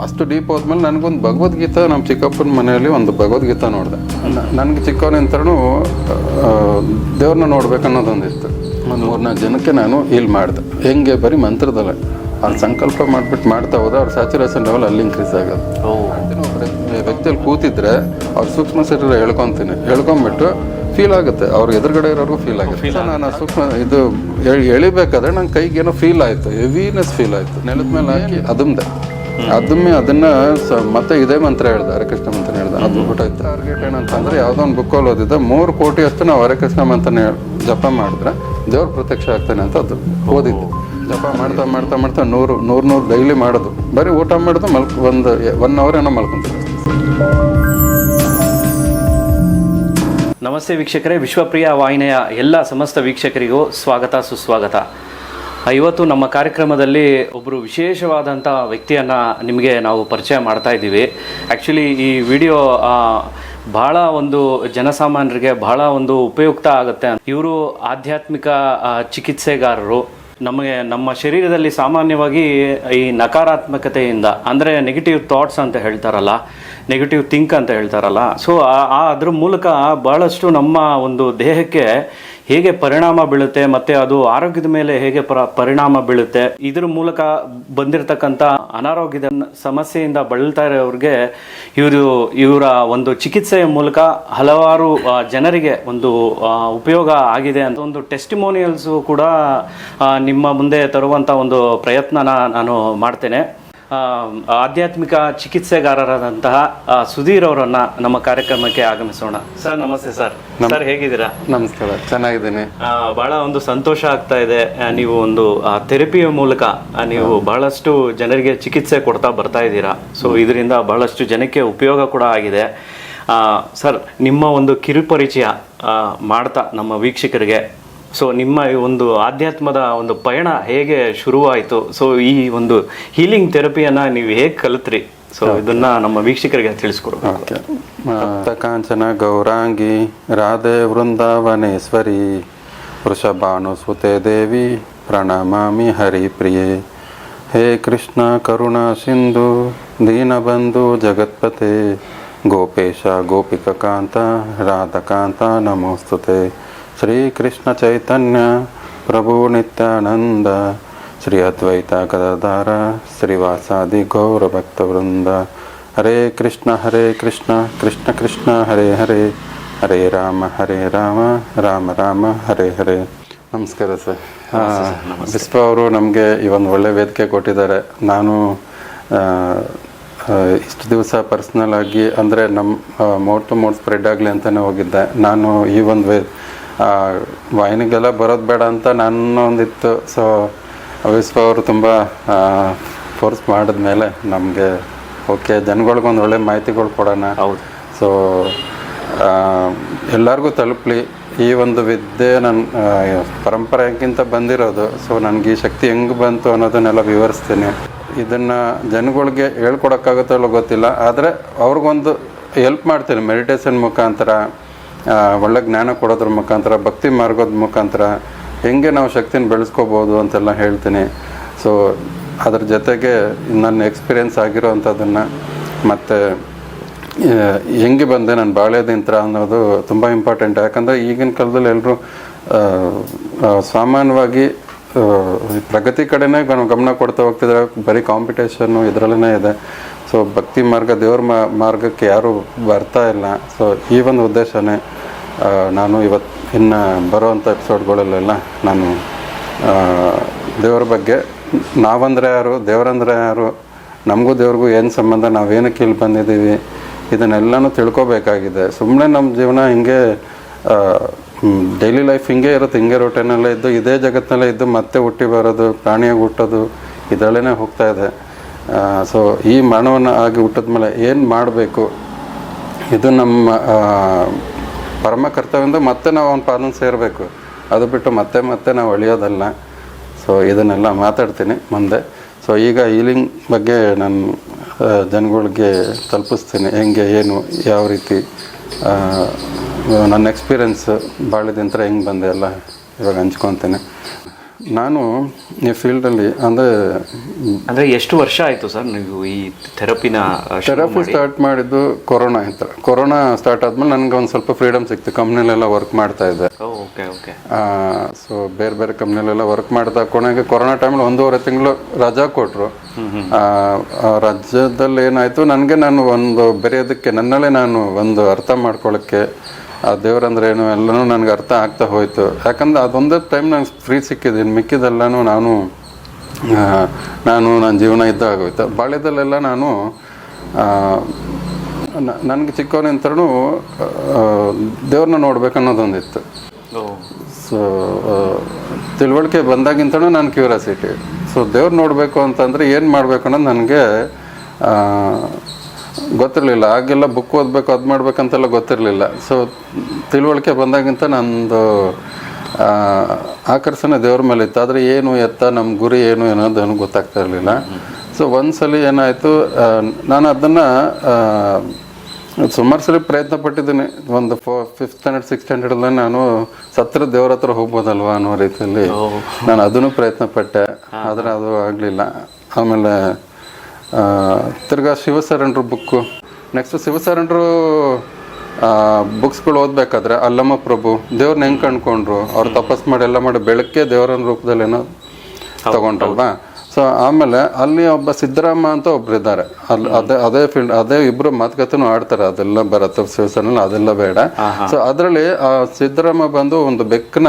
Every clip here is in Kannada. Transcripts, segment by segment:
ಅಷ್ಟು ಡೀಪ್ ಹೋದ್ಮೇಲೆ ನನಗೊಂದು ಭಗವದ್ಗೀತ ನಮ್ಮ ಚಿಕ್ಕಪ್ಪನ ಮನೆಯಲ್ಲಿ ಒಂದು ಭಗವದ್ಗೀತ ನೋಡಿದೆ. ನನಗೆ ಚಿಕ್ಕವನಿಂತರೂ ದೇವ್ರನ್ನ ನೋಡ್ಬೇಕನ್ನೋದೊಂದಿತ್ತು ಒಂದು ಮೂರ್ನಾಲ್ಕು ಜನಕ್ಕೆ ನಾನು ಇಲ್ಲಿ ಮಾಡಿದೆ. ಹೆಂಗೆ ಬರೀ ಮಂತ್ರದಲ್ಲೇ. ಅವ್ರು ಸಂಕಲ್ಪ ಮಾಡಿಬಿಟ್ಟು ಮಾಡ್ತಾ ಹೋದ್ರೆ ಅವ್ರ ಸ್ಯಾಚುರೇಷನ್ ಲೆವೆಲ್ ಅಲ್ಲಿ ಇನ್ಕ್ರೀಸ್ ಆಗೋದು. ವ್ಯಕ್ತಿಯಲ್ಲಿ ಕೂತಿದ್ರೆ ಅವ್ರ ಸೂಕ್ಷ್ಮ ಶರೀರ ಹೇಳ್ಕೊತೀನಿ ಹೇಳ್ಕೊಂಬಿಟ್ಟು ಫೀಲ್ ಆಗುತ್ತೆ. ಅವ್ರ ಎದುರುಗಡೆ ಇರೋರ್ಗು ಫೀಲ್ ಆಗುತ್ತೆ. ನಾನು ಆ ಸೂಕ್ಷ್ಮ ಇದು ಎಳ್- ಎಳಿಬೇಕಾದ್ರೆ ನನ್ನ ಕೈಗೆ ಏನೋ ಫೀಲ್ ಆಯ್ತು. ಹೆವಿನೆಸ್ ಫೀಲ್ ಆಯ್ತು. ನೆಲದ ಮೇಲೆ ಹಾಕಿ ಅದುಮ್ದೆ. ಅದನ್ನ ಸ- ಮತ್ತೆ ಇದೇ ಮಂತ್ರ ಹೇಳ್ದ ಹರಕೃಷ್ಣ ಮಂತ್ರ ಹೇಳ್ದ. ಅದು ಬಿಟ್ಟೈತೆ ಟಾರ್ಗೆಟ್ ಏನಂತಂದ್ರೆ ಯಾವುದೋ ಒಂದು ಬುಕ್ಕಲ್ಲಿ ಓದಿದ್ದ, ಮೂರು ಕೋಟಿ ಅಷ್ಟು ನಾವು ಹರಕೃಷ್ಣ ಮಂತ್ರನ ಜಪ ಮಾಡಿದ್ರೆ ದೇವ್ರ ಪ್ರತ್ಯಕ್ಷ ಆಗ್ತಾನೆ ಅಂತ ಅದು ಓದಿದ್ದು. ಜಪ ಮಾಡ್ತಾ ಮಾಡ್ತಾ ಮಾಡ್ತಾ ನೂರು ನೂರು ನೂರು ಡೈಲಿ ಮಾಡೋದು. ಬರೀ ಊಟ ಮಾಡೋದು, ಮಲ್ಕ್, ಒಂದು ಒನ್ ಅವರ್ ಏನೋ ಮಲ್ಕೊಂತ ನಮಸ್ತೆ ವೀಕ್ಷಕರೇ, ವಿಶ್ವಪ್ರಿಯ ವಾಹಿನಿಯ ಎಲ್ಲ ಸಮಸ್ತ ವೀಕ್ಷಕರಿಗೂ ಸ್ವಾಗತ, ಸುಸ್ವಾಗತ. ಇವತ್ತು ನಮ್ಮ ಕಾರ್ಯಕ್ರಮದಲ್ಲಿ ಒಬ್ಬರು ವಿಶೇಷವಾದಂಥ ವ್ಯಕ್ತಿಯನ್ನು ನಿಮಗೆ ನಾವು ಪರಿಚಯ ಮಾಡ್ತಾ ಇದ್ದೀವಿ. ಆ್ಯಕ್ಚುಲಿ ಈ ವಿಡಿಯೋ ಬಹಳ ಒಂದು ಜನಸಾಮಾನ್ಯರಿಗೆ ಬಹಳ ಒಂದು ಉಪಯುಕ್ತ ಆಗುತ್ತೆ ಇವರು ಆಧ್ಯಾತ್ಮಿಕ ಚಿಕಿತ್ಸೆಗಾರರು. ನಮಗೆ, ನಮ್ಮ ಶರೀರದಲ್ಲಿ ಸಾಮಾನ್ಯವಾಗಿ ಈ ನಕಾರಾತ್ಮಕತೆಯಿಂದ, ಅಂದರೆ ನೆಗೆಟಿವ್ ಥಾಟ್ಸ್ ಅಂತ ಹೇಳ್ತಾರಲ್ಲ ನೆಗೆಟಿವ್ ಥಿಂಕ್ ಅಂತ ಹೇಳ್ತಾರಲ್ಲ. ಸೊ ಅದ್ರ ಮೂಲಕ ಬಹಳಷ್ಟು ನಮ್ಮ ಒಂದು ದೇಹಕ್ಕೆ ಹೇಗೆ ಪರಿಣಾಮ ಬೀಳುತ್ತೆ ಮತ್ತೆ ಅದು ಆರೋಗ್ಯದ ಮೇಲೆ ಹೇಗೆ ಪರ, ಪರಿಣಾಮ ಬೀಳುತ್ತೆ, ಇದ್ರ ಮೂಲಕ ಬಂದಿರತಕ್ಕಂಥ ಅನಾರೋಗ್ಯದ ಸಮಸ್ಯೆಯಿಂದ ಬಳಲ್ತಾ ಇರೋರಿಗೆ ಇವರು, ಇವರ ಒಂದು ಚಿಕಿತ್ಸೆಯ ಮೂಲಕ ಹಲವಾರು ಜನರಿಗೆ ಒಂದು ಉಪಯೋಗ ಆಗಿದೆ ಅಂತ ಒಂದು ಟೆಸ್ಟಿಮೋನಿಯಲ್ಸು ಕೂಡ ನಿಮ್ಮ ಮುಂದೆ ತರುವಂಥ ಒಂದು ಪ್ರಯತ್ನನ ನಾನು ಮಾಡ್ತೇನೆ. ಆಧ್ಯಾತ್ಮಿಕ ಚಿಕಿತ್ಸೆಗಾರರಾದಂತಹ ಸುಧೀರ್ ಅವರನ್ನ ನಮ್ಮ ಕಾರ್ಯಕ್ರಮಕ್ಕೆ ಆಗಮಿಸೋಣ. ಸರ್ ನಮಸ್ತೆ ಸರ್. ಸರ್ ಹೇಗಿದ್ದೀರಾ? ನಮಸ್ಕಾರ ಚೆನ್ನಾಗಿದ್ದೀನಿ. ಬಹಳ ಒಂದು ಸಂತೋಷ ಆಗ್ತಾ ಇದೆ. ನೀವು ಒಂದು ಥೆರಪಿಯ ಮೂಲಕ ನೀವು ಬಹಳಷ್ಟು ಜನರಿಗೆ ಚಿಕಿತ್ಸೆ ಕೊಡ್ತಾ ಬರ್ತಾ ಇದ್ದೀರಾ. ಸೊ ಇದರಿಂದ ಬಹಳಷ್ಟು ಜನಕ್ಕೆ ಉಪಯೋಗ ಕೂಡ ಆಗಿದೆ. ಸರ್ ನಿಮ್ಮ ಒಂದು ಕಿರುಪರಿಚಯ ಮಾಡ್ತಾ ನಮ್ಮ ವೀಕ್ಷಕರಿಗೆ ಸೊ ನಿಮ್ಮ ಈ ಒಂದು ಆಧ್ಯಾತ್ಮದ ಒಂದು ಪಯಣ ಹೇಗೆ ಶುರುವಾಯಿತು? ಸೊ ಈ ಒಂದು ಹೀಲಿಂಗ್ ಥೆರಪಿಯನ್ನ ನೀವು ಹೇಗೆ ಕಲಿತ್ರಿ? ಸೊ ಇದನ್ನ ನಮ್ಮ ವೀಕ್ಷಕರಿಗೆ ತಿಳಿಸ್ಕೊಡು ಕಾಂಚನ ಗೌರಾಂಗಿ ರಾಧೆ ವೃಂದಾವನೇಶ್ವರಿ ವೃಷಭಾನುಸುತೆ ದೇವಿ ಪ್ರಣಮಾಮಿ ಹರಿಪ್ರಿಯೆ ಹೇ ಕೃಷ್ಣ ಕರುಣಾ ಸಿಂಧು ದೀನಬಂಧು ಜಗತ್ಪತೆ ಗೋಪೇಶ ಗೋಪಿಕಕಾಂತ ರಾಧಕಾಂತ ನಮೋಸ್ತುತೆ. ಶ್ರೀಕೃಷ್ಣ ಚೈತನ್ಯ ಪ್ರಭು ನಿತ್ಯಾನಂದ, ಶ್ರೀ ಅದ್ವೈತ ಗದಾಧಾರ ಶ್ರೀವಾಸಾದಿ ಗೌರ ಭಕ್ತವೃಂದ ಹರೇ ಕೃಷ್ಣ ಹರೇ ಕೃಷ್ಣ ಕೃಷ್ಣ ಕೃಷ್ಣ, ಹರೇ ಹರೇ. ಹರೇ ರಾಮ ಹರೇ ರಾಮ ರಾಮ ರಾಮ, ಹರೇ ಹರೇ. ನಮಸ್ಕಾರ ಸರ್. ಬಿಸ್ಪ ಅವರು ನಮಗೆ ಈ ಒಂದು ಒಳ್ಳೆ ವೇದಿಕೆ ಕೊಟ್ಟಿದ್ದಾರೆ. ನಾನು ಇಷ್ಟು ದಿವಸ ಪರ್ಸ್ನಲ್ ಆಗಿ ಅಂದರೆ ನಮ್ಮ ಮೋಡ್ ಟು ಮೋಡ್ ಸ್ಪ್ರೆಡ್ ಆಗಲಿ ಅಂತಲೇ ಹೋಗಿದ್ದೆ. ನಾನು ಈ ಒಂದು ವೇ ವಾಹಿನಿಗೆಲ್ಲ ಬರೋದು ಬೇಡ ಅಂತ ನನ್ನ ಒಂದಿತ್ತು ಸೊ ವಿಶ್ವ ಅವರು ತುಂಬ ಫೋರ್ಸ್ ಮಾಡಿದ್ಮೇಲೆ ನಮಗೆ ಓಕೆ ಜನಗಳಿಗೊಂದು ಒಳ್ಳೆ ಮಾಹಿತಿಗಳು ಕೊಡೋಣ. ಹೌದು. ಸೊ ಎಲ್ಲರಿಗೂ ತಲುಪಲಿ. ಈ ಒಂದು ವಿದ್ಯೆ ನನ್ನ ಪರಂಪರೆಗಿಂತ ಬಂದಿರೋದು. ಸೊ ನನಗೆ ಈ ಶಕ್ತಿ ಹೆಂಗೆ ಬಂತು ಅನ್ನೋದನ್ನೆಲ್ಲ ವಿವರಿಸ್ತೀನಿ. ಇದನ್ನು ಜನಗಳಿಗೆ ಹೇಳ್ಕೊಡೋಕ್ಕಾಗುತ್ತೋ ಗೊತ್ತಿಲ್ಲ. ಆದರೆ ಅವ್ರಿಗೊಂದು ಹೆಲ್ಪ್ ಮಾಡ್ತೀನಿ ಮೆಡಿಟೇಷನ್ ಮುಖಾಂತರ. ಒಳ್ಳೆ ಜ್ಞಾನ ಕೊಡೋದ್ರ ಮುಖಾಂತರ ಭಕ್ತಿ ಮಾರ್ಗದ ಮುಖಾಂತರ ಹೆಂಗೆ ನಾವು ಶಕ್ತಿನ ಬೆಳೆಸ್ಕೋಬೋದು ಅಂತೆಲ್ಲ ಹೇಳ್ತೀನಿ. ಸೊ ಅದ್ರ ಜೊತೆಗೆ ನನ್ನ ಎಕ್ಸ್ಪೀರಿಯೆನ್ಸ್ ಆಗಿರೋವಂಥದ್ದನ್ನು ಮತ್ತು ಆ, ಹೆಂಗೆ ಬಂದೆ ನಾನು ಬಾಳೆದಿಂತ್ರ ಅನ್ನೋದು ತುಂಬ ಇಂಪಾರ್ಟೆಂಟ್ ಯಾಕಂದರೆ ಈಗಿನ ಕಾಲದಲ್ಲಿ ಎಲ್ಲರೂ ಸಾಮಾನ್ಯವಾಗಿ ಪ್ರಗತಿ ಕಡೆನೇ ಗಮ- ಗಮನ ಕೊಡ್ತಾ ಹೋಗ್ತಿದ್ರೆ ಬರೀ ಕಾಂಪಿಟೇಷನ್ನು ಇದರಲ್ಲೇ ಇದೆ. ಸೊ ಭಕ್ತಿ ಮಾರ್ಗ ದೇವ್ರ ಮಾರ್ಗಕ್ಕೆ ಯಾರೂ ಬರ್ತಾ ಇಲ್ಲ. ಸೊ ಈ ಒಂದು ಉದ್ದೇಶನೇ ನಾನು ಇವತ್ತು ಇನ್ನು ಬರೋವಂಥ ಎಪಿಸೋಡ್ಗಳಲ್ಲೆಲ್ಲ ನಾನು ದೇವ್ರ ಬಗ್ಗೆ ನಾವಂದರೆ ಯಾರು, ದೇವರಂದ್ರೆ ಯಾರು, ನಮಗೂ ದೇವ್ರಿಗೂ ಏನು ಸಂಬಂಧ, ನಾವೇನಕ್ಕೆ ಇಲ್ಲಿ ಬಂದಿದ್ದೀವಿ, ಇದನ್ನೆಲ್ಲನೂ ತಿಳ್ಕೊಬೇಕಾಗಿದೆ. ಸುಮ್ಮನೆ ನಮ್ಮ ಜೀವನ ಹಿಂಗೆ ಡೈಲಿ ಲೈಫ್ ಹಿಂಗೆ ಇರುತ್ತೆ. ಹಿಂಗೆ ರೊಟೇನಲ್ಲೇ ಇದ್ದು, ಇದೇ ಜಗತ್ತಿನಲ್ಲೇ ಇದ್ದು, ಮತ್ತೆ ಹುಟ್ಟಿ ಬರೋದು, ಪ್ರಾಣಿಯಾಗಿ ಹುಟ್ಟೋದು ಇದರಲ್ಲೇ ಹೋಗ್ತಾ ಇದೆ. ಸೊ ಈ ಮಾನವನ ಆಗಿ ಹುಟ್ಟಿದ ಮೇಲೆ ಏನು ಮಾಡಬೇಕು? ಇದು ನಮ್ಮ ಪರಮ ಕರ್ತವ್ಯದಿಂದ ಮತ್ತೆ ನಾವು ಅವ್ನ ಪಾದನ ಸೇರಬೇಕು. ಅದು ಬಿಟ್ಟು ಮತ್ತೆ ಮತ್ತೆ ನಾವು ಅಳಿಯೋದಲ್ಲ. ಸೊ ಇದನ್ನೆಲ್ಲ ಮಾತಾಡ್ತೀನಿ ಮುಂದೆ. ಸೊ ಈಗ ಹೀಲಿಂಗ್ ಬಗ್ಗೆ ನಾನು ಜನಗಳಿಗೆ ತಲುಪಿಸ್ತೀನಿ. ಹೆಂಗೆ, ಏನು, ಯಾವ ರೀತಿ ನನ್ನ ಎಕ್ಸ್ಪೀರಿಯನ್ಸ್ ಬಾಳಿದಿಂತ್ರ ಹೆಂಗೆ ಬಂದೆ ಎಲ್ಲ ಇವಾಗ ಹಂಚ್ಕೊತೀನಿ. ನಾನು ಈ ಫೀಲ್ಡಲ್ಲಿ ಅಂದರೆ ಅಂದರೆ ಎಷ್ಟು ವರ್ಷ ಆಯಿತು ಸರ್ ನೀವು ಈ ಥೆರಪಿನ ಥೆರಪಿ ಸ್ಟಾರ್ಟ್ ಮಾಡಿದ್ದು ಕೊರೋನಾ ಅಂತ ಕೊರೋನಾ ಸ್ಟಾರ್ಟ್ ಆದ್ಮೇಲೆ ನನಗೆ ಒಂದು ಸ್ವಲ್ಪ ಫ್ರೀಡಮ್ ಸಿಕ್ತು. ಕಂಪ್ನಿಲೆಲ್ಲ ವರ್ಕ್ ಮಾಡ್ತಾ ಇದ್ದೆ. ಓಕೆ ಓಕೆ ಸೊ ಬೇರೆ ಬೇರೆ ಕಂಪ್ನಿಲೆಲ್ಲ ವರ್ಕ್ ಮಾಡ್ತಾ ಕೊನೆಗೆ ಕೊರೋನಾ ಟೈಮಲ್ಲಿ ಒಂದೂವರೆ ತಿಂಗಳು ರಜಾ ಕೊಟ್ಟರು ರಾಜ್ಯದಲ್ಲಿ ಏನಾಯಿತು? ನನಗೆ ನಾನು ಒಂದು ಬೆರೆಯೋದಕ್ಕೆ ನನ್ನಲ್ಲೇ ನಾನು ಒಂದು ಅರ್ಥ ಮಾಡ್ಕೊಳ್ಳೋಕ್ಕೆ ಆ ದೇವರಂದ್ರೆ ಏನು ಎಲ್ಲನೂ ನನಗೆ ಅರ್ಥ ಆಗ್ತಾ ಹೋಯಿತು. ಯಾಕಂದ್ರೆ ಅದೊಂದೇ ಟೈಮ್ ನಂಗೆ ಫ್ರೀ ಸಿಕ್ಕಿದ್ದೀನಿ ಮಿಕ್ಕಿದೆಲ್ಲನೂ ನಾನು ನಾನು ನನ್ನ ಜೀವನ ಇದ್ದಾಗೋಯ್ತು ಬಾಳ್ಯದಲ್ಲೆಲ್ಲ ನಾನು ನನಗೆ ಚಿಕ್ಕವನಿಂತರೂ ದೇವ್ರನ್ನ ನೋಡ್ಬೇಕು ಅನ್ನೋದೊಂದಿತ್ತು ಸೊ ತಿಳುವಳಿಕೆ ಬಂದಾಗಿಂತನೂ ನಾನು ಕ್ಯೂರಿಯಾಸಿಟಿ ಸೊ ದೇವ್ರು ನೋಡಬೇಕು ಅಂತಂದರೆ ಏನು ಮಾಡಬೇಕು ಅನ್ನೋದು ನನಗೆ ಗೊತ್ತಿರಲಿಲ್ಲ. ಆಗೆಲ್ಲ ಬುಕ್ ಓದಬೇಕು ಅದು ಮಾಡ್ಬೇಕಂತೆಲ್ಲ ಗೊತ್ತಿರಲಿಲ್ಲ. ಸೊ ತಿಳುವಳಿಕೆ ಬಂದಾಗಿಂತ ನಂದು ಆಕರ್ಷಣೆ ದೇವ್ರ ಮೇಲೆ ಇತ್ತು ಆದರೆ ಏನು ಎತ್ತ ನಮ್ಮ ಗುರಿ ಏನು ಅನ್ನೋದು ನನಗೆ ಗೊತ್ತಾಗ್ತಾ ಇರಲಿಲ್ಲ. ಸೊ ಒಂದ್ಸಲಿ ಏನಾಯಿತು ನಾನು ಅದನ್ನು ಸುಮಾರು ಸಲ ಪ್ರಯತ್ನ ಪಟ್ಟಿದ್ದೀನಿ. ಒಂದು ಫೋ ಫಿಫ್ತ್ ಸ್ಟ್ಯಾಂಡರ್ಡ್ ಸಿಕ್ಸ್ ಸ್ಟ್ಯಾಂಡರ್ಡಲ್ಲಿ ನಾನು ಸತ್ರ ದೇವ್ರ ಹತ್ರ ಹೋಗ್ಬೋದಲ್ವಾ ಅನ್ನೋ ರೀತಿಯಲ್ಲಿ ನಾನು ಅದನ್ನು ಪ್ರಯತ್ನ ಪಟ್ಟೆ. ಆದರೆ ಅದು ಆಗಲಿಲ್ಲ. ಆಮೇಲೆ ತಿರ್ಗಾ ಶಿವಶರಣರು ಬುಕ್ಕು ನೆಕ್ಸ್ಟ್ ಶಿವಸರಣರು ಬುಕ್ಸ್ಗಳು ಓದಬೇಕಾದ್ರೆ ಅಲ್ಲಮ್ಮ ಪ್ರಭು ದೇವ್ರನ್ನ ಹೆಂಗೆ ಕಂಡ್ಕೊಂಡ್ರು? ಅವ್ರು ತಪಸ್ ಮಾಡಿ ಎಲ್ಲ ಮಾಡಿ ಬೆಳಗ್ಗೆ ದೇವರನ್ನ ರೂಪದಲ್ಲಿ ಏನೋ ತಗೊಂಡ್ರಲ್ವಾ? ಸೊ ಆಮೇಲೆ ಅಲ್ಲಿ ಒಬ್ಬ ಸಿದ್ದರಾಮ ಅಂತ ಒಬ್ರು ಇದ್ದಾರೆ. ಅಲ್ಲಿ ಅದೇ ಅದೇ ಫೀಲ್ಡ್ ಅದೇ ಇಬ್ರು ಮಾತುಕತೆನೂ ಆಡ್ತಾರೆ. ಅದೆಲ್ಲ ಬರತ್ತೆ ಶಿವಸೇನಲ್ಲಿ ಅದೆಲ್ಲ ಬೇಡ. ಸೊ ಅದರಲ್ಲಿ ಆ ಸಿದ್ದರಾಮ ಬಂದು ಒಂದು ಬೆಕ್ಕನ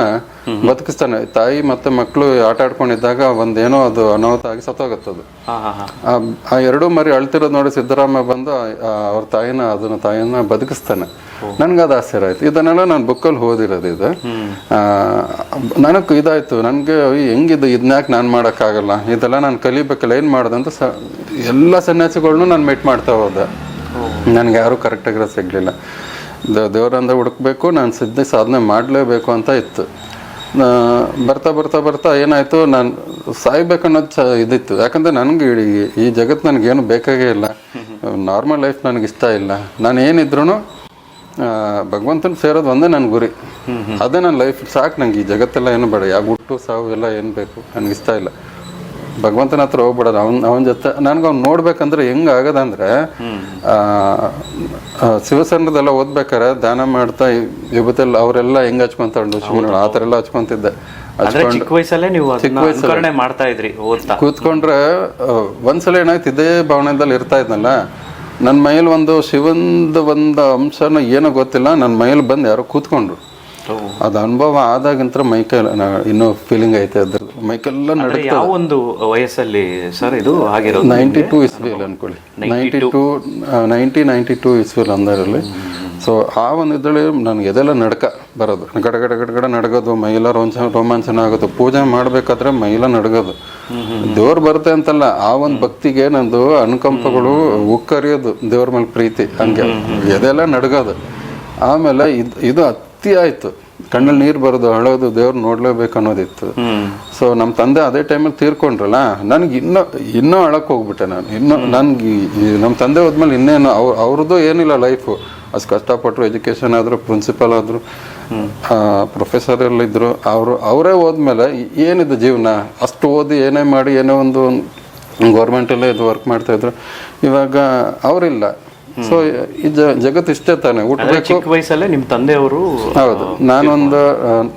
ಬದುಕಿಸ್ತಾನೆ. ತಾಯಿ ಮತ್ತೆ ಮಕ್ಕಳು ಆಟ ಆಡ್ಕೊಂಡಿದ್ದಾಗ ಒಂದೇನೋ ಅದು ಅನಾಹುತ ಆಗಿ ಸತ್ತೋಗತ್ತದು ಆ ಎರಡು ಮರಿ ಅಳ್ತಿರೋದು ನೋಡಿ ಸಿದ್ದರಾಮ ಬಂದು ಅವ್ರ ತಾಯಿನ ಅದನ್ನ ತಾಯಿನ ಬದುಕಿಸ್ತಾನೆ. ನನ್ಗೆ ಅದು ಆಶ್ಚರ್ಯ ಆಯ್ತು ಇದನ್ನೆಲ್ಲ ನಾನು ಬುಕ್ಕಲ್ಲಿ ಓದಿರೋದು ಇದು. ನನಗೆ ಇದಾಯ್ತು. ನನಗೆ ಹೆಂಗಿದು ಇದನ್ಯಾಕೆ ನಾನು ಮಾಡೋಕ್ಕಾಗಲ್ಲ? ಇದೆಲ್ಲ ನಾನು ಕಲಿಬೇಕಲ್ಲ, ಏನು ಮಾಡ್ದೆ ಅಂತ ಸ, ಎಲ್ಲ ಸನ್ಯಾಸಿಗಳ್ನು ನಾನು ಮೀಟ್ ಮಾಡ್ತಾ ಹೋದೆ. ನನಗೆ ಯಾರೂ ಕರೆಕ್ಟಾಗಿರೋ ಸಿಗಲಿಲ್ಲ. ದೇವರಂದ ಹುಡುಕ್ಬೇಕು, ನಾನು ಸಿದ್ಧ ಸಾಧನೆ ಮಾಡಲೇಬೇಕು ಅಂತ ಇತ್ತು. ಬರ್ತಾ ಬರ್ತಾ ಬರ್ತಾ ಏನಾಯಿತು, ನಾನು ಸಾಯ್ಬೇಕನ್ನೋದು ಚ, ಇದಿತ್ತು. ಯಾಕಂದರೆ ನನಗೆ ಈ- ಜಗತ್ತು ನನಗೇನು ಬೇಕಾಗೇ ಇಲ್ಲ. ನಾರ್ಮಲ್ ಲೈಫ್ ನನಗೆ ಇಷ್ಟ ಇಲ್ಲ. ನಾನು ಏನಿದ್ರು ಭಗವಂತನ ಸೇರೋದು ಒಂದೇ ನನ್ನ ಗುರಿ. ಅದೇ ನನ್ನ ಲೈಫ್ ಸಾಕು ನಂಗೆ ಈ ಜಗತ್ತೆಲ್ಲ ಏನು ಬೇಡ. ಯಾವ ಹುಟ್ಟು ಸಾವು ಎಲ್ಲ ಏನು ಬೇಕು, ನನಗೆ ಇಷ್ಟ ಇಲ್ಲ. ಭಗವಂತನ ಹತ್ರ ಹೋಗ್ಬಿಡೋದು. ಅವನ್ ಅವನ ಜೊತೆ ನನ್ಗೆ ಅವ್ನು ನೋಡ್ಬೇಕಂದ್ರೆ ಹೆಂಗ್ ಆಗದಂದ್ರೆ ಶಿವಸೇನದೆಲ್ಲ ಓದ್ಬೇಕಾರೆ ದಾನ ಮಾಡ್ತಾ ವಿಭೂತಿಯಲ್ಲಿ ಅವರೆಲ್ಲ ಹೆಂಗ್ ಹಚ್ಕೊಂತಾಂಡು ಶಿವನ ಆ ಥರ ಎಲ್ಲ ಹಚ್ಕೊಂತಿದ್ದೆ. ಅಂದ್ರೆ ಚಿಕ್ಕ ವಯಸ್ಸಲ್ಲೇ ನೀವು ಮಾಡ್ತಾ ಇದ್ರಿ ಕೂತ್ಕೊಂಡ್ರೆ ಒಂದ್ಸಲ ಏನಾಯ್ತು ಇದೇ ಭಾವನೆದಲ್ಲಿ ಇರ್ತಾ ಇದ್ನಲ್ಲ? ನನ್ನ ಮೈಲಿ ಒಂದು ಶಿವಂದ ಒಂದು ಅಂಶನ ಏನೋ ಗೊತ್ತಿಲ್ಲ ನನ್ನ ಮೈಲಿ ಬಂದು ಯಾರೋ ಕೂತ್ಕೊಂಡ್ರು. ಅದ ಅನುಭವ ಆದಾಗಿಂತ ಮೈಕೈ ಇನ್ನೂ ಫೀಲಿಂಗ್ ಐತೆ ಅದ್ರದ್ದು ಮೈಕೆಲ್ಲ ಯಾವ ಒಂದು ವಯಸ್ಸಲ್ಲಿ ಸರ್ ಇದು ಆಗಿರೋದು ನೈಂಟಿ ಟೂ ಇಸ್ವಿಯಲ್ಲಿ ಅನ್ಕೊಳ್ಳಿ. Ninety two. Ninety ninety two ಇಸ್ವಿಯಲ್ಲಿ ಅಂದರಲ್ಲಿ. ಸೊ ಆ ಒಂದು ಇದರಲ್ಲಿ ನನಗೆ ಎದೆಲ್ಲ ನಡ್ಕ ಬರೋದು. ಗಡ ಗಡ ಗಡ ಗಡ ನಡಗೋದು ಮೈಲ ರೋಂಚ ರೋಮಾಂಚನ ಆಗೋದು. ಪೂಜೆ ಮಾಡಬೇಕಾದ್ರೆ ಮೈಲ ನಡಗೋದು. ದೇವ್ರು ಬರುತ್ತೆ ಅಂತಲ್ಲ ಆ ಒಂದು ಭಕ್ತಿಗೆ ನಂದು ಅನುಕಂಪಗಳು ಉಕ್ಕರಿಯೋದು ದೇವ್ರ ಮೇಲೆ ಪ್ರೀತಿ ಹಂಗೆ. ಎದೆಲ್ಲ ನಡಗೋದು. ಆಮೇಲೆ ಇದು ಇದು ಅತಿ ಆಯ್ತು. ಕಣ್ಣಲ್ಲಿ ನೀರು ಬರೋದು ಅಳೋದು ದೇವ್ರು ನೋಡ್ಲೇಬೇಕು ಅನ್ನೋದಿತ್ತು. ಸೊ ನಮ್ಮ ತಂದೆ ಅದೇ ಟೈಮಲ್ಲಿ ತೀರ್ಕೊಂಡ್ರಲ್ಲ ನನಗೆ ಇನ್ನೂ ಇನ್ನೂ ಅಳಕ್ಕೆ ಹೋಗ್ಬಿಟ್ಟೆ ನಾನು. ಇನ್ನೂ ನನಗೆ ನಮ್ಮ ತಂದೆ ಹೋದ್ಮೇಲೆ ಇನ್ನೇನು ಅವ್ರು ಅವ್ರದ್ದು ಏನಿಲ್ಲ ಲೈಫು ಅಷ್ಟು ಕಷ್ಟಪಟ್ಟರು ಎಜುಕೇಷನ್ ಆದರು ಪ್ರಿನ್ಸಿಪಲ್ ಆದರು ಪ್ರೊಫೆಸರ್ ಇದ್ರು. ಅವರು ಅವರೇ ಹೋದ್ಮೇಲೆ ಏನಿದೆ ಜೀವನ? ಅಷ್ಟು ಓದಿ ಏನೇ ಮಾಡಿ ಏನೋ ಒಂದು ಗೌರ್ಮೆಂಟಲ್ಲೇ ಇದು ವರ್ಕ್ ಮಾಡ್ತಾಯಿದ್ರು ಇವಾಗ ಅವರಿಲ್ಲ. ಸೊ ಈ ಜಗತ್ತು ಇಷ್ಟೇ ತಾನೆ. ಊಟಬೇಕು ವಯಸ್ಸಲ್ಲೇ ನಿಮ್ಮ ತಂದೆಯವರು ಹೌದು. ನಾನೊಂದು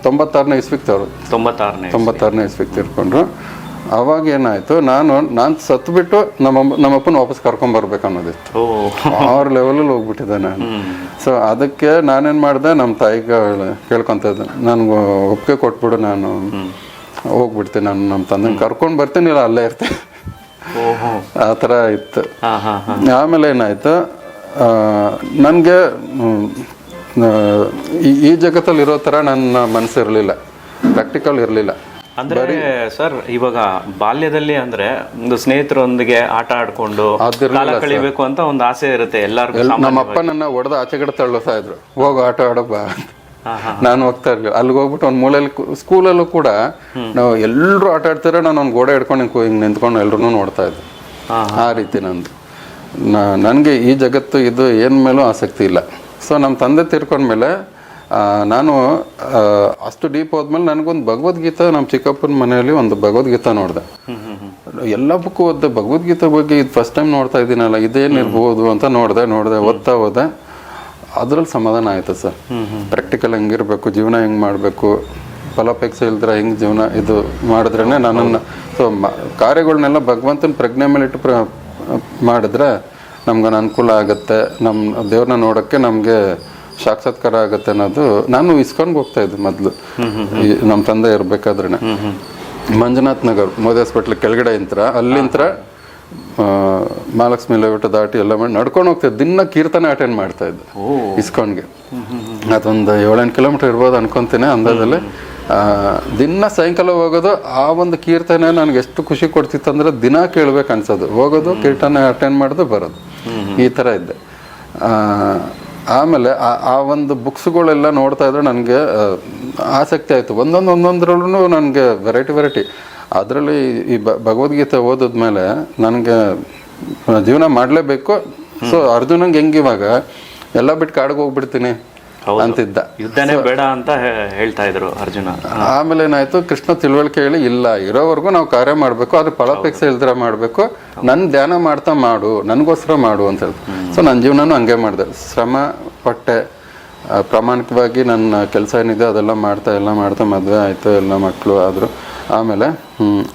ತೊಂಬತ್ತಾರನೇ ಇಸ್ವಿಕ್ ಅವರು ತೊಂಬತ್ತಾರನೇ ತೊಂಬತ್ತಾರನೇ ಇಸ್ವಿಗೆ ತೀರ್ಕೊಂಡ್ರು ಅವಾಗ ಏನಾಯ್ತು ನಾನು ನಾನು ಸತ್ತು ಬಿಟ್ಟು ನಮ್ಮ ನಮ್ಮಪ್ಪನ ವಾಪಸ್ ಕರ್ಕೊಂಬರ್ಬೇಕು ಅನ್ನೋದಿತ್ತು ಅವ್ರ ಲೆವೆಲಲ್ಲಿ ಹೋಗ್ಬಿಟ್ಟಿದ್ದೆ ನಾನು. ಸೊ ಅದಕ್ಕೆ ನಾನೇನು ಮಾಡಿದೆ ನಮ್ಮ ತಾಯಿಗೆ ಕೇಳ್ಕೊತ ಇದ್ದೆ. ನನಗೆ ಒಪ್ಪಿಗೆ ಕೊಟ್ಬಿಡು ನಾನು ಹೋಗ್ಬಿಡ್ತೀನಿ ನಾನು ನಮ್ಮ ತಂದೆ ಕರ್ಕೊಂಡು ಬರ್ತೀನಿ ಇಲ್ಲ ಅಲ್ಲೇ ಇರ್ತೀನಿ ಆತರ ಆ ಥರ ಇತ್ತು. ಆಮೇಲೆ ಏನಾಯ್ತು ನನಗೆ ಈ ಜಗತ್ತಲ್ಲಿ ಇರೋ ಥರ ನನ್ನ ಮನಸ್ಸು ಇರಲಿಲ್ಲ ಪ್ರಾಕ್ಟಿಕಲ್ ಇರಲಿಲ್ಲ. ಅಂದ್ರೆ ಸರ್ ಇವಾಗ ಬಾಲ್ಯದಲ್ಲಿ ಅಂದ್ರೆ ಒಂದು ಸ್ನೇಹಿತರೊಂದಿಗೆ ಆಟ ಆಡ್ಕೊಂಡು ಕಾಲ ಕಳಿಬೇಕು ಅಂತ ಒಂದು ಆಸೆ ಇರುತ್ತೆ ಎಲ್ಲರಿಗೂ ನಮ್ಮ ಅಪ್ಪ ನನ್ನ ಹೊಡೆದ ಆಚೆಗಡೆ ತಳ್ಳುತ್ತಾ ಇದ್ರು. ಹೋಗು ಆಟ ಆಡಪ್ಪ ಬಾ ನಾನು ಹೋಗ್ತಾ ಇರ್ಲಿಲ್ಲ. ಅಲ್ಲಿಗೆ ಹೋಗ್ಬಿಟ್ಟು ಒಂದು ಮೂಲೆಯಲ್ಲಿ ಸ್ಕೂಲಲ್ಲೂ ಕೂಡ ನಾವು ಎಲ್ಲರೂ ಆಟ ಆಡ್ತಾರೆ ನಾನು ಒಂದು ಗೋಡೆ ಹಿಡ್ಕೊಂಡು ಹಿಂಗೆ ಹಿಂಗೆ ನಿಂತ್ಕೊಂಡು ಎಲ್ಲರೂ ನೋಡ್ತಾ ಇದ್ದೆ. ಆ ರೀತಿ ನಂದು. ನನಗೆ ಈ ಜಗತ್ತು ಇದು ಏನು ಮೇಲೂ ಆಸಕ್ತಿ ಇಲ್ಲ. ಸೊ ನಮ್ಮ ತಂದೆ ತಿರ್ಕೊಂಡ್ಮೇಲೆ ನಾನು ಅಷ್ಟು ಡೀಪ್ ಹೋದ್ಮೇಲೆ ನನಗೊಂದು ಭಗವದ್ಗೀತ ನಮ್ಮ ಚಿಕ್ಕಪ್ಪನ ಮನೆಯಲ್ಲಿ ಒಂದು ಭಗವದ್ಗೀತಾ ನೋಡಿದೆ. ಎಲ್ಲ ಬುಕ್ ಓದ್ದೆ ಭಗವದ್ಗೀತೆ ಬಗ್ಗೆ ಇದು ಫಸ್ಟ್ ಟೈಮ್ ನೋಡ್ತಾ ಇದ್ದೀನಲ್ಲ ಇದೇನಿರ್ಬೋದು ಅಂತ ನೋಡಿದೆ ನೋಡಿದೆ, ಓದ್ತಾ ಹೋದೆ. ಅದ್ರಲ್ಲಿ ಸಮಾಧಾನ ಆಯಿತು ಸರ್. ಪ್ರಾಕ್ಟಿಕಲ್ ಹೆಂಗಿರ್ಬೇಕು ಜೀವನ ಹೆಂಗೆ ಮಾಡಬೇಕು, ಫಲಾಪೇಕ್ಷೆ ಇಲ್ದ್ರೆ ಹೆಂಗೆ ಜೀವನ ಇದು ಮಾಡಿದ್ರೇ ನನ್ನನ್ನು. ಸೊ ಕಾರ್ಯಗಳನ್ನೆಲ್ಲ ಭಗವಂತನ ಪ್ರಜ್ಞೆ ಮೇಲೆ ಇಟ್ಟು ಪ್ರ ಮಾಡಿದ್ರೆ ನಮ್ಗೆ ಅನುಕೂಲ ಆಗುತ್ತೆ. ನಮ್ಮ ದೇವ್ರನ್ನ ನೋಡೋಕ್ಕೆ ನಮಗೆ ಸಾಕ್ಷಾತ್ಕಾರ ಆಗುತ್ತೆ ಅನ್ನೋದು ನಾನು ಇಸ್ಕೊಂಡ್ ಹೋಗ್ತಾ ಇದ್ದೆ ಮೊದಲು. ನಮ್ಮ ತಂದೆ ಇರಬೇಕಾದ್ರೆ ಮಂಜುನಾಥ್ ನಗರ್ ಮೋದಿ ಹಾಸ್ಪಿಟ್ಲ್ ಕೆಳಗಡೆ ಇಂತ್ರ ಅಲ್ಲಿಂತ್ರ ಮಹಾಲಕ್ಷ್ಮಿ ಲೇಔಟ್ ದಾಟಿ ಎಲ್ಲ ಮಾಡಿ ನಡ್ಕೊಂಡು ಹೋಗ್ತಿದ್ದೆ ದಿನ ಕೀರ್ತನೆ ಅಟೆಂಡ್ ಮಾಡ್ತಾ ಇದ್ದೆ. ಇಸ್ಕೊಂಡ್ಗೆ. ಅದೊಂದು ಏಳೆಂಟು ಕಿಲೋಮೀಟರ್ ಇರ್ಬೋದು ಅನ್ಕೊಂತೀನಿ ಅಂದಾಜಲ್ಲಿ. ದಿನ ಸಾಯಂಕಾಲ ಹೋಗೋದು ಆ ಒಂದು ಕೀರ್ತನೆ ನನಗೆ ಎಷ್ಟು ಖುಷಿ ಕೊಡ್ತಿತ್ತು ಅಂದ್ರೆ ದಿನ ಕೇಳ್ಬೇಕು ಅನ್ಸೋದು. ಹೋಗೋದು, ಕೀರ್ತನೆ ಅಟೆಂಡ್ ಮಾಡೋದು, ಬರೋದು. ಈ ಥರ ಇದ್ದೆ. ಆಮೇಲೆ ಆ- ಒಂದು ಬುಕ್ಸ್ಗಳೆಲ್ಲ ನೋಡ್ತಾ ಇದ್ರೆ ನನಗೆ ಆಸಕ್ತಿ ಆಯಿತು. ಒಂದೊಂದು ಒಂದೊಂದ್ರಲ್ಲೂ ನನಗೆ ವೆರೈಟಿ ವೆರೈಟಿ ಅದರಲ್ಲಿ ಈ ಭಗವದ್ಗೀತೆ ಓದಿದ್ಮೇಲೆ ನನಗೆ ಜೀವನ ಮಾಡಲೇಬೇಕು. ಸೊ ಅರ್ಜುನಂಗೆ ಹೆಂಗಿವಾಗ ಎಲ್ಲ ಬಿಟ್ಟು ಕಾಡಿಗೆ ಹೋಗ್ಬಿಡ್ತೀನಿ. ಅಂತಿದ್ದ. ಯುದ್ಧನೇ ಬೇಡ ಅಂತ ಹೇಳ್ತಾ ಇದ್ರು ಅರ್ಜುನ. ಆಮೇಲೆ ಏನಾಯ್ತು? ಕೃಷ್ಣ ತಿಳುವಳಿಕೆ ಹೇಳಿ ಇಲ್ಲ ಇರೋವರೆಗೂ ನಾವು ಕಾರ್ಯ ಮಾಡಬೇಕು ಅದ್ರ ಫಲಾಪೇಕ್ಷೆ ಇಲ್ದಿರ ಮಾಡಬೇಕು. ನನ್ನ ಧ್ಯಾನ ಮಾಡ್ತಾ ಮಾಡು ನನಗೋಸ್ಕರ ಮಾಡು ಅಂತ ಹೇಳಿ ಸೊ ನನ್ನ ಜೀವನನೂ ಹಂಗೆ ಮಾಡಿದೆ. ಶ್ರಮ ಪಟ್ಟೆ ಪ್ರಾಮಾಣಿಕವಾಗಿ ನನ್ನ ಕೆಲಸ ಏನಿದೆ ಅದೆಲ್ಲ ಮಾಡ್ತಾ ಎಲ್ಲ ಮಾಡ್ತಾ ಮದುವೆ ಆಯಿತು ಎಲ್ಲ ಮಕ್ಕಳು ಆದ್ರು. ಆಮೇಲೆ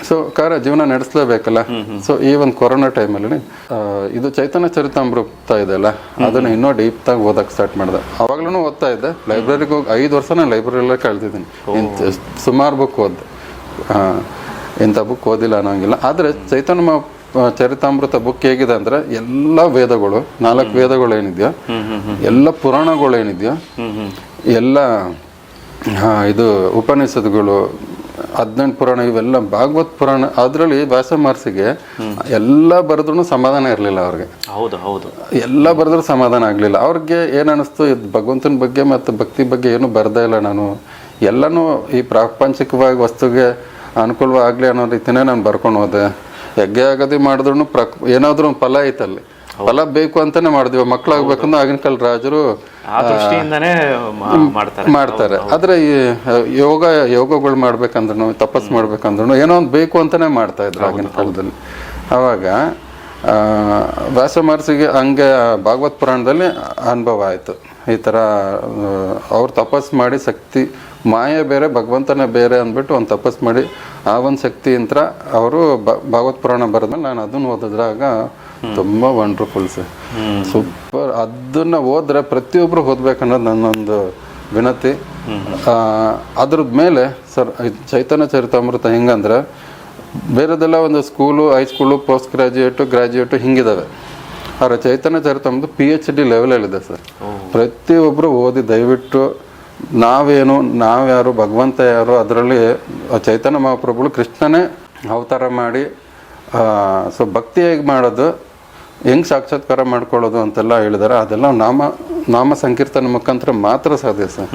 ಸೊ ಕಾರ ಜೀವನ ನಡೆಸಲೇಬೇಕಲ್ಲ? ಸೊ ಈ ಒಂದು ಕೊರೋನಾ ಟೈಮಲ್ಲಿ ಇದು ಚೈತನ್ಯ ಚರಿತಾಮೃತ ಇದೆಯಲ್ಲ ಅದನ್ನ ಇನ್ನೂ ಡೀಪ್ತಾಗಿ ಓದಕ್ಕೆ ಸ್ಟಾರ್ಟ್ ಮಾಡಿದೆ. ಅವಾಗ್ಲೂ ಓದ್ತಾ ಇದ್ದೆ. ಲೈಬ್ರರಿಗೆ ಹೋಗಿ ಐದು ವರ್ಷ ನಾನು ಲೈಬ್ರರಿಯಲ್ಲೇ ಕಳೆದಿದ್ದೀನಿ. ಸುಮಾರು ಬುಕ್ ಓದ್ದೆ. ಇಂಥ ಬುಕ್ ಓದಿಲ್ಲ ಅನ್ನೋಂಗಿಲ್ಲ. ಆದರೆ ಚೈತನ್ಯ ಚರಿತಾಮೃತ ಬುಕ್ ಹೇಗಿದೆ ಅಂದ್ರೆ ಎಲ್ಲ ವೇದಗಳು ನಾಲ್ಕು ವೇದಗಳು ಏನಿದೆಯೋ? ಎಲ್ಲ ಪುರಾಣಗಳು ಏನಿದೆಯೋ? ಎಲ್ಲ ಇದು ಉಪನಿಷತ್ಗಳು ಹದಿನೆಂಟು ಪುರಾಣ ಇವೆಲ್ಲ ಭಾಗವತ್ ಪುರಾಣ ಅದರಲ್ಲಿ ವ್ಯಾಸ ಮಹರ್ಷಿಗೆ ಎಲ್ಲ ಬರೆದ್ರೂ ಸಮಾಧಾನ ಇರಲಿಲ್ಲ ಅವ್ರಿಗೆ. ಹೌದು ಹೌದು. ಎಲ್ಲ ಬರೆದ್ರೂ ಸಮಾಧಾನ ಆಗಲಿಲ್ಲ. ಅವ್ರಿಗೆ ಏನು ಅನಿಸ್ತು? ಇದು ಭಗವಂತನ ಬಗ್ಗೆ ಮತ್ತು ಭಕ್ತಿ ಬಗ್ಗೆ ಏನು ಬರ್ದೇ ಇಲ್ಲ ನಾನು. ಎಲ್ಲನೂ ಈ ಪ್ರಾಪಂಚಿಕವಾಗಿ ವಸ್ತುಗೆ ಅನುಕೂಲವಾಗಲಿ ಅನ್ನೋ ರೀತಿನೇ ನಾನು ಬರ್ಕೊಂಡು ಹೋದೆ. ಯಜ್ಞ ಆಗದಿ ಮಾಡಿದ್ರು ಪ್ರಕ್ ಏನಾದ್ರೂ ಫಲ ಐತಲ್ಲಿ. ಫಲ ಬೇಕು ಅಂತಾನೆ ಮಾಡಿದ್ವಿ. ಮಕ್ಕಳಾಗ್ಬೇಕಂದ್ರೆ ಆಗಿನ ಕಾಲ ರಾಜರು ಮಾಡ್ತಾರೆ. ಆದ್ರೆ ಈ ಯೋಗ ಯೋಗಗಳು ಮಾಡ್ಬೇಕಂದ್ರೂ ತಪಸ್ ಮಾಡ್ಬೇಕಂದ್ರೂ ಏನೋ ಒಂದು ಬೇಕು ಅಂತಾನೆ ಮಾಡ್ತಾ ಇದ್ರು ಆಗಿನ ಕಾಲದಲ್ಲಿ. ಅವಾಗ ಆ, ವ್ಯಾಸ ಮಹರ್ಷಿಗೆ ಹಂಗೆ ಭಾಗವತ್ ಪುರಾಣದಲ್ಲಿ ಅನುಭವ ಆಯಿತು. ಈ ಥರ ಅವ್ರು ತಪಸ್ ಮಾಡಿ ಶಕ್ತಿ ಮಾಯೆ ಬೇರೆ ಭಗವಂತನೇ ಬೇರೆ ಅಂದ್ಬಿಟ್ಟು ಒಂದು ತಪಸ್ ಮಾಡಿ ಆ ಒಂದು ಶಕ್ತಿಯಿಂದ ಅವರು ಭಾಗವತ್ ಪುರಾಣ ಬರೆದ್ಮೇಲೆ ನಾನು ಅದನ್ನು ಓದಿದ್ರಾಗ ತುಂಬ ವಂಡರ್ಫುಲ್ ಸರ್. ಸೂಪರ್ ಅದನ್ನ ಓದ್ರೆ ಪ್ರತಿಯೊಬ್ಬರು ಓದ್ಬೇಕನ್ನೋದು ನನ್ನೊಂದು ವಿನತಿ. ಅದ್ರ ಅದ್ರದ್ ಮೇಲೆ ಸರ್ ಚೈತನ್ಯ ಚರಿತಾಮೃತ ಹೆಂಗಂದ್ರೆ ಬೇರೆದೆಲ್ಲ ಒಂದು school high school post graduate graduate ಹಿಂಗಿದಾವೆ. ಆದರೆ Chaitanya Charitamrita P H D ಲೆವೆಲಲ್ಲಿದೆ sir. ಪ್ರತಿಯೊಬ್ಬರು ಓದಿ ದಯವಿಟ್ಟು ನಾವೇನು ನಾವ್ಯಾರು ಭಗವಂತ ಯಾರು ಅದರಲ್ಲಿ ಚೈತನ್ಯ ಮಹಾಪ್ರಭುಗಳು ಕೃಷ್ಣನೇ ಅವತಾರ ಮಾಡಿ ಸೊ ಭಕ್ತಿ ಹೇಗೆ ಮಾಡೋದು ಹೆಂಗೆ ಸಾಕ್ಷಾತ್ಕಾರ ಮಾಡ್ಕೊಳ್ಳೋದು ಅಂತೆಲ್ಲ ಹೇಳಿದಾರೆ. ಅದೆಲ್ಲ ನಾಮ ನಾಮ ಸಂಕೀರ್ತನ ಮುಖಾಂತರ ಮಾತ್ರ ಸಾಧ್ಯ ಸರ್.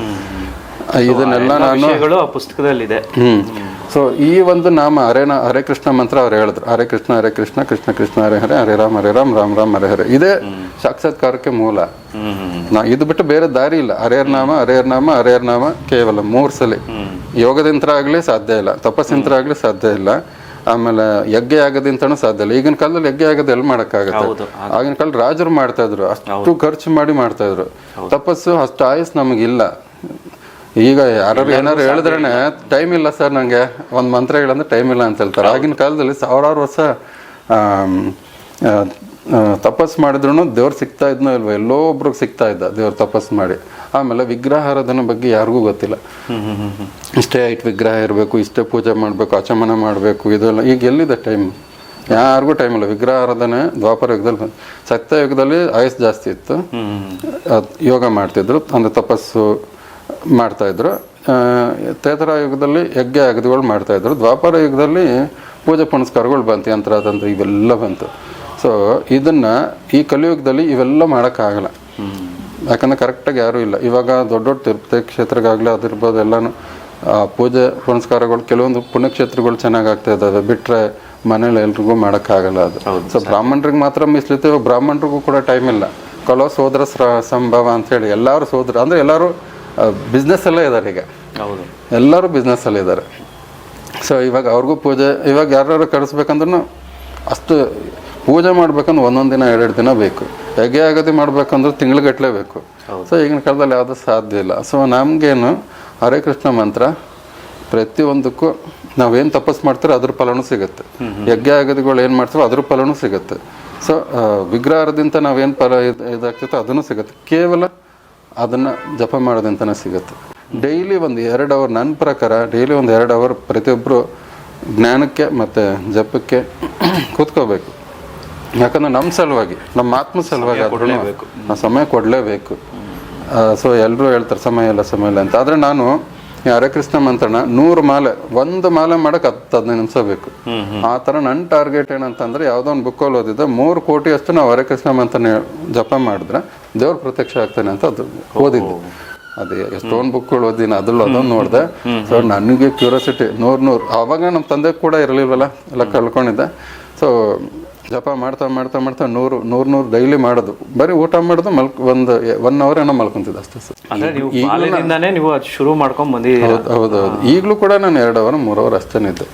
ಇದನ್ನೆಲ್ಲ ನಾನು ಆ ಪುಸ್ತಕದಲ್ಲಿದೆ. ಹ್ಮ್. ಸೊ ಈ ಒಂದು ನಾಮ ಹರೇನ ಹರೇ ಕೃಷ್ಣ ಮಂತ್ರ ಅವ್ರು ಹೇಳಿದ್ರು. ಹರೇ ಕೃಷ್ಣ ಹರೇ ಕೃಷ್ಣ ಕೃಷ್ಣ ಕೃಷ್ಣ ಹರೇ ಹರೇ ಹರೇ ರಾಮ್ ಹರೇ ರಾಮ್ ರಾಮ್ ರಾಮ್ ಹರೇ ಹರೇ. ಇದೇ ಸಾಕ್ಷಾತ್ಕಾರಕ್ಕೆ ಮೂಲ. ನಾ ಇದು ಬಿಟ್ಟು ಬೇರೆ ದಾರಿ ಇಲ್ಲ. ಹರೇರ್ ನಾಮ ಹರೇರ್ ನಾಮ ಹರೇರ್ ನಾಮ ಕೇವಲ ಮೂರು ಸಲ. ಯೋಗದಿಂತ್ರ ಆಗ್ಲಿ ಸಾಧ್ಯ ಇಲ್ಲ. ತಪಸ್ಸಿಂತ್ರ ಆಗ್ಲಿ ಸಾಧ್ಯ ಇಲ್ಲ. ಆಮೇಲೆ ಯಜ್ಞ ಅಂತಾನು ಸಾಧ್ಯ ಇಲ್ಲ. ಈಗಿನ ಕಾಲದಲ್ಲಿ ಯಜ್ಞ ಆಗದೆ ಎಲ್ಲಿ ಮಾಡೋಕ್ಕಾಗತ್ತೆ? ಆಗಿನ ಕಾಲ ರಾಜರು ಮಾಡ್ತಾ ಇದ್ರು. ಅಷ್ಟು ಖರ್ಚು ಮಾಡಿ ಮಾಡ್ತಾ ಇದ್ರು. ತಪಸ್ಸು ಅಷ್ಟು ಆಯಸ್ ನಮಗಿಲ್ಲ. ಈಗ ಯಾರು ಏನಾರು ಹೇಳಿದ್ರೇನೆ ಟೈಮ್ ಇಲ್ಲ ಸರ್ ನಂಗೆ. ಒಂದು ಮಂತ್ರ ಹೇಳಂದ್ರೆ ಟೈಮ್ ಇಲ್ಲ ಅಂತ ಹೇಳ್ತಾರೆ. ಆಗಿನ ಕಾಲದಲ್ಲಿ ಸಾವಿರಾರು ವರ್ಷ ತಪಸ್ ಮಾಡಿದ್ರು ದೇವ್ರು ಸಿಗ್ತಾ ಇದ್ನೋ ಇಲ್ವೋ ಎಲ್ಲೋ ಒಬ್ರಿಗೆ ಸಿಗ್ತಾ ಇದ್ದ ದೇವ್ರು ತಪಸ್ ಮಾಡಿ. ಆಮೇಲೆ ವಿಗ್ರಹಾರಾಧನೆ ಬಗ್ಗೆ ಯಾರಿಗೂ ಗೊತ್ತಿಲ್ಲ. ಇಷ್ಟೇ ಐಟ್ ವಿಗ್ರಹ ಇರಬೇಕು ಇಷ್ಟೇ ಪೂಜೆ ಮಾಡಬೇಕು ಆಚಮನ ಮಾಡಬೇಕು ಇದೆಲ್ಲ ಈಗ ಎಲ್ಲಿದೆ ಟೈಮ್ ಯಾರಿಗೂ ಟೈಮ್ ಇಲ್ಲ. ವಿಗ್ರಹಾರಾಧನೆ ದ್ವಾಪರ ಯುಗದಲ್ಲಿ ಸತ್ಯ ಯುಗದಲ್ಲಿ ಆಯಸ್ ಜಾಸ್ತಿ ಇತ್ತು. ಯೋಗ ಮಾಡ್ತಿದ್ರು ಅಂದ್ರೆ ತಪಸ್ಸು ಮಾಡ್ತಾ ತೇತರ ತ್ರೇತರ ಯುಗದಲ್ಲಿ ಯಜ್ಞ ಯಾಗದಿಗಳು ಮಾಡ್ತಾಯಿದ್ರು ದ್ವಾಪರ ಯುಗದಲ್ಲಿ ಪೂಜೆ ಪುನಸ್ಕಾರಗಳು ಬಂತು ಯಂತ್ರ ತಂತ್ರ ಇವೆಲ್ಲ ಬಂತು. ಸೊ ಇದನ್ನು ಈ ಕಲಿಯುಗದಲ್ಲಿ ಇವೆಲ್ಲ ಮಾಡೋಕ್ಕಾಗಲ್ಲ. ಯಾಕಂದರೆ ಕರೆಕ್ಟಾಗಿ ಯಾರೂ ಇಲ್ಲ. ಇವಾಗ ದೊಡ್ಡ ದೊಡ್ಡ ತಿರುಪತಿ ಕ್ಷೇತ್ರಗಾಗಲಿ ಅದಿರ್ಬೋದು ಎಲ್ಲನೂ ಪೂಜೆ ಪುನಸ್ಕಾರಗಳು ಕೆಲವೊಂದು ಪುಣ್ಯಕ್ಷೇತ್ರಗಳು ಚೆನ್ನಾಗಿ ಆಗ್ತಾ ಇದ್ದಾವೆ. ಬಿಟ್ರೆ ಮನೇಲಿ ಎಲ್ರಿಗೂ ಮಾಡೋಕ್ಕಾಗಲ್ಲ ಅದು. ಸೊ ಬ್ರಾಹ್ಮಣರಿಗೆ ಮಾತ್ರ ಮೀಸಲಿತ್ತು ಬ್ರಾಹ್ಮಣರಿಗೂ ಕೂಡ ಟೈಮ್ ಇಲ್ಲ. ಕಲೋ ಸೋದರ ಸಂಭವ ಅಂತ ಹೇಳಿ ಎಲ್ಲರೂ ಸೋದರ ಅಂದರೆ ಎಲ್ಲರೂ ಬಿಸ್ನೆಸ್ ಎಲ್ಲ ಇದ್ದಾರೆ ಈಗ. ಹೌದು. ಎಲ್ಲರೂ ಬಿಸ್ನೆಸ್ಸಲ್ಲಿ ಇದ್ದಾರೆ ಸೊ ಇವಾಗ ಅವ್ರಿಗೂ ಪೂಜೆ ಇವಾಗ ಯಾರ್ಯಾರು ಕಳಿಸ್ಬೇಕಂದ್ರೂ ಅಷ್ಟು ಪೂಜೆ ಮಾಡ್ಬೇಕಂದ್ರೆ ಒಂದೊಂದು ದಿನ ಎರಡೆರಡು ದಿನ ಬೇಕು. ಹೆಗೆ ಆಗತಿ ಮಾಡ್ಬೇಕಂದ್ರೆ ತಿಂಗ್ಳುಗಟ್ಟಲೆ ಬೇಕು. ಸೊ ಈಗಿನ ಕಾಲದಲ್ಲಿ ಯಾವುದೂ ಸಾಧ್ಯ ಇಲ್ಲ. ಸೊ ನಮಗೇನು ಹರೇ ಕೃಷ್ಣ ಮಂತ್ರ ಪ್ರತಿಯೊಂದಕ್ಕೂ ನಾವೇನು ತಪಸ್ ಮಾಡ್ತೀರೋ ಅದ್ರ ಫಲನೂ ಸಿಗುತ್ತೆ. ಯಜ್ಞ ಆಗದಿಗಳು ಏನು ಮಾಡ್ತೀವೋ ಅದ್ರ ಫಲನೂ ಸಿಗುತ್ತೆ. ಸೊ ವಿಗ್ರಹದಿಂದ ನಾವೇನು ಫಲ ಇದ್- ಇದಾಗ್ತಿತ್ತೋ ಅದನ್ನು ಸಿಗುತ್ತೆ. ಕೇವಲ ಅದನ್ನು ಜಪ ಮಾಡೋದಂತನೇ ಸಿಗುತ್ತೆ. ಡೈಲಿ ಒಂದು ಎರಡು ಅವರ್ ನನ್ನ ಪ್ರಕಾರ ಡೈಲಿ ಒಂದು ಎರಡು ಅವರ್ ಪ್ರತಿಯೊಬ್ಬರು ಜ್ಞಾನಕ್ಕೆ ಮತ್ತು ಜಪಕ್ಕೆ ಕೂತ್ಕೋಬೇಕು. ಯಾಕಂದ್ರೆ ನಮ್ಮ ಸಲುವಾಗಿ ನಮ್ಮ ಆತ್ಮ ಸಲುವಾಗಿ ಆದ್ರೂ ಸಮಯ ಕೊಡಲೇಬೇಕು. ಸೊ ಎಲ್ಲರೂ ಹೇಳ್ತಾರೆ ಸಮಯ ಇಲ್ಲ ಸಮಯ ಇಲ್ಲ ಅಂತ. ಆದರೆ ನಾನು ಈ ಹರೇ ಕೃಷ್ಣ ಮಂತ್ರನ ನೂರು ಮಾಲೆ ಒಂದು ಮಾಲೆ ಮಾಡಕ್ಕೆ ಹತ್ತು ಹದಿನೈದು ನಿಮಿಷ ಬೇಕು. ಆ ಥರ ನನ್ನ ಟಾರ್ಗೆಟ್ ಏನಂತಂದ್ರೆ ಯಾವುದೋ ಒಂದು ಬುಕ್ಕಲ್ಲಿ ಓದಿದ್ದೆ ಮೂರು ಕೋಟಿ ಅಷ್ಟು ನಾವು ಹರೇ ಕೃಷ್ಣ ಮಂತ್ರನ ಜಪ ಮಾಡಿದ್ರೆ ದೇವ್ರ ಪ್ರತ್ಯಕ್ಷ ಆಗ್ತಾನೆ ಅಂತ ಅದು ಓದಿದ್ದೆ. ಅದೇ ಎಷ್ಟೊಂದು ಬುಕ್ಗಳು ಓದಿನ ಅದ್ರಲ್ಲಿ ಅದೊಂದು ನೋಡಿದೆ. ಸೊ ನನಗೆ ಕ್ಯೂರಿಯಾಸಿಟಿ ನೂರು ನೂರು. ಅವಾಗ ನಮ್ಮ ತಂದೆ ಕೂಡ ಇರಲಿಲ್ವಲ್ಲ ಎಲ್ಲ ಕಳ್ಕೊಂಡಿದ್ದೆ. ಸೊ ಜಪ ಮಾಡ್ತಾ ಮಾಡ್ತಾ ಮಾಡ್ತಾ ನೂರು ನೂರು ನೂರು ಡೈಲಿ ಮಾಡೋದು. ಬರೀ ಊಟ ಮಾಡೋದು ಮಲ್ಕ್ ಒಂದು ಒನ್ ಅವರ್ ಏನೋ ಮಲ್ಕೊಂತಿದ್ದೆ ಅಷ್ಟೇ ಸರ್. ಅಂದ್ರೆ ನೀವು ಶುರು ಮಾಡ್ಕೊಂಡ್ ಬಂದಿದ್ದೀರಾ? ಹೌದು ಹೌದು ಹೌದು. ಈಗಲೂ ಕೂಡ ನಾನು ಎರಡು ಅವರ್ ಮೂರು ಅವರ್ ಅಷ್ಟೇ ಇದ್ದೆ.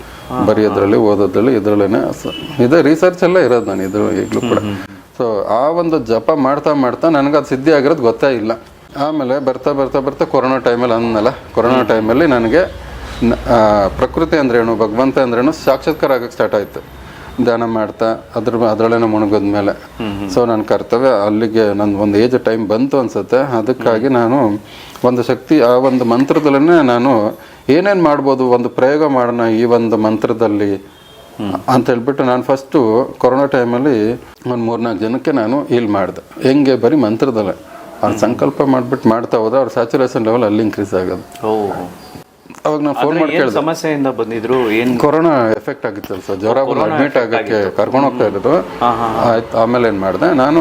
ಬರೆಯೋದ್ರಲ್ಲಿ ಓದೋದ್ರಲ್ಲಿ ಇದ್ರಲ್ಲೇನೆ ಇದೆ ಇದೇ ರಿಸರ್ಚ್ ಎಲ್ಲ ಇರೋದು ನಾನು ಇದ್ರ ಈಗಲೂ ಕೂಡ. ಸೊ ಆ ಒಂದು ಜಪ ಮಾಡ್ತಾ ಮಾಡ್ತಾ ನನಗೆ ಅದು ಸಿದ್ಧಿ ಆಗಿರೋದು ಗೊತ್ತೇ ಇಲ್ಲ. ಆಮೇಲೆ ಬರ್ತಾ ಬರ್ತಾ ಬರ್ತಾ ಕೊರೋನಾ ಟೈಮಲ್ಲಿ ಅಂದನಲ್ಲ ಕೊರೋನಾ ಟೈಮಲ್ಲಿ ನನಗೆ ಪ್ರಕೃತಿ ಅಂದ್ರೇನು ಭಗವಂತ ಅಂದ್ರೇನು ಸಾಕ್ಷಾತ್ಕಾರ ಆಗಕ್ಕೆ ಸ್ಟಾರ್ಟ್ ಆಯಿತು. ಧ್ಯಾನ ಮಾಡ್ತಾ ಅದ್ರ ಅದರಲ್ಲೇನೆ ಮುಳುಗೋದ ಮೇಲೆ. ಸೊ ನನ್ನ ಕರ್ತವ್ಯ ಅಲ್ಲಿಗೆ ನನ್ನ ಒಂದು ಏಜ್ ಟೈಮ್ ಬಂತು ಅನ್ಸುತ್ತೆ. ಅದಕ್ಕಾಗಿ ನಾನು ಒಂದು ಶಕ್ತಿ ಆ ಒಂದು ಮಂತ್ರದಲ್ಲೇ ನಾನು ಏನೇನು ಮಾಡ್ಬೋದು ಒಂದು ಪ್ರಯೋಗ ಮಾಡೋಣ ಈ ಒಂದು ಮಂತ್ರದಲ್ಲಿ ಅಂತ ಹೇಳ್ಬಿಟ್ಟು ನಾನು ಫಸ್ಟು ಕೊರೋನಾ ಟೈಮಲ್ಲಿ ಒಂದು ಮೂರ್ನಾಲ್ಕು ಜನಕ್ಕೆ ನಾನು ಹೀಲ್ ಮಾಡಿದೆ. ಹೆಂಗೆ? ಬರೀ ಮಂತ್ರದಲ್ಲೇ. ಅವ್ರು ಸಂಕಲ್ಪ ಮಾಡಿಬಿಟ್ಟು ಮಾಡ್ತಾ ಹೋದ್ರೆ ಅವ್ರ ಸ್ಯಾಚುರೇಷನ್ ಲೆವೆಲ್ ಅಲ್ಲಿ ಇನ್ಕ್ರೀಸ್ ಆಗೋದು. ಅವಾಗ ನಾನು ಫೋನ್ ಮಾಡಿ ಏನ್ ಸಮಸ್ಯೆಯಿಂದ ಬಂದಿದ್ರು? ಏನು ಕೊರೋನಾ ಎಫೆಕ್ಟ್ ಆಗಿತ್ತಲ್ಲ ಸರ್. ಜ್ವರ ಬಂದು ಅಡ್ಮಿಟ್ ಆಗೋಕ್ಕೆ ಕರ್ಕೊಂಡು ಹೋಗ್ತಾ ಇರೋದು. ಆಯ್ತು ಆಮೇಲೆ ಏನು ಮಾಡಿದೆ? ನಾನು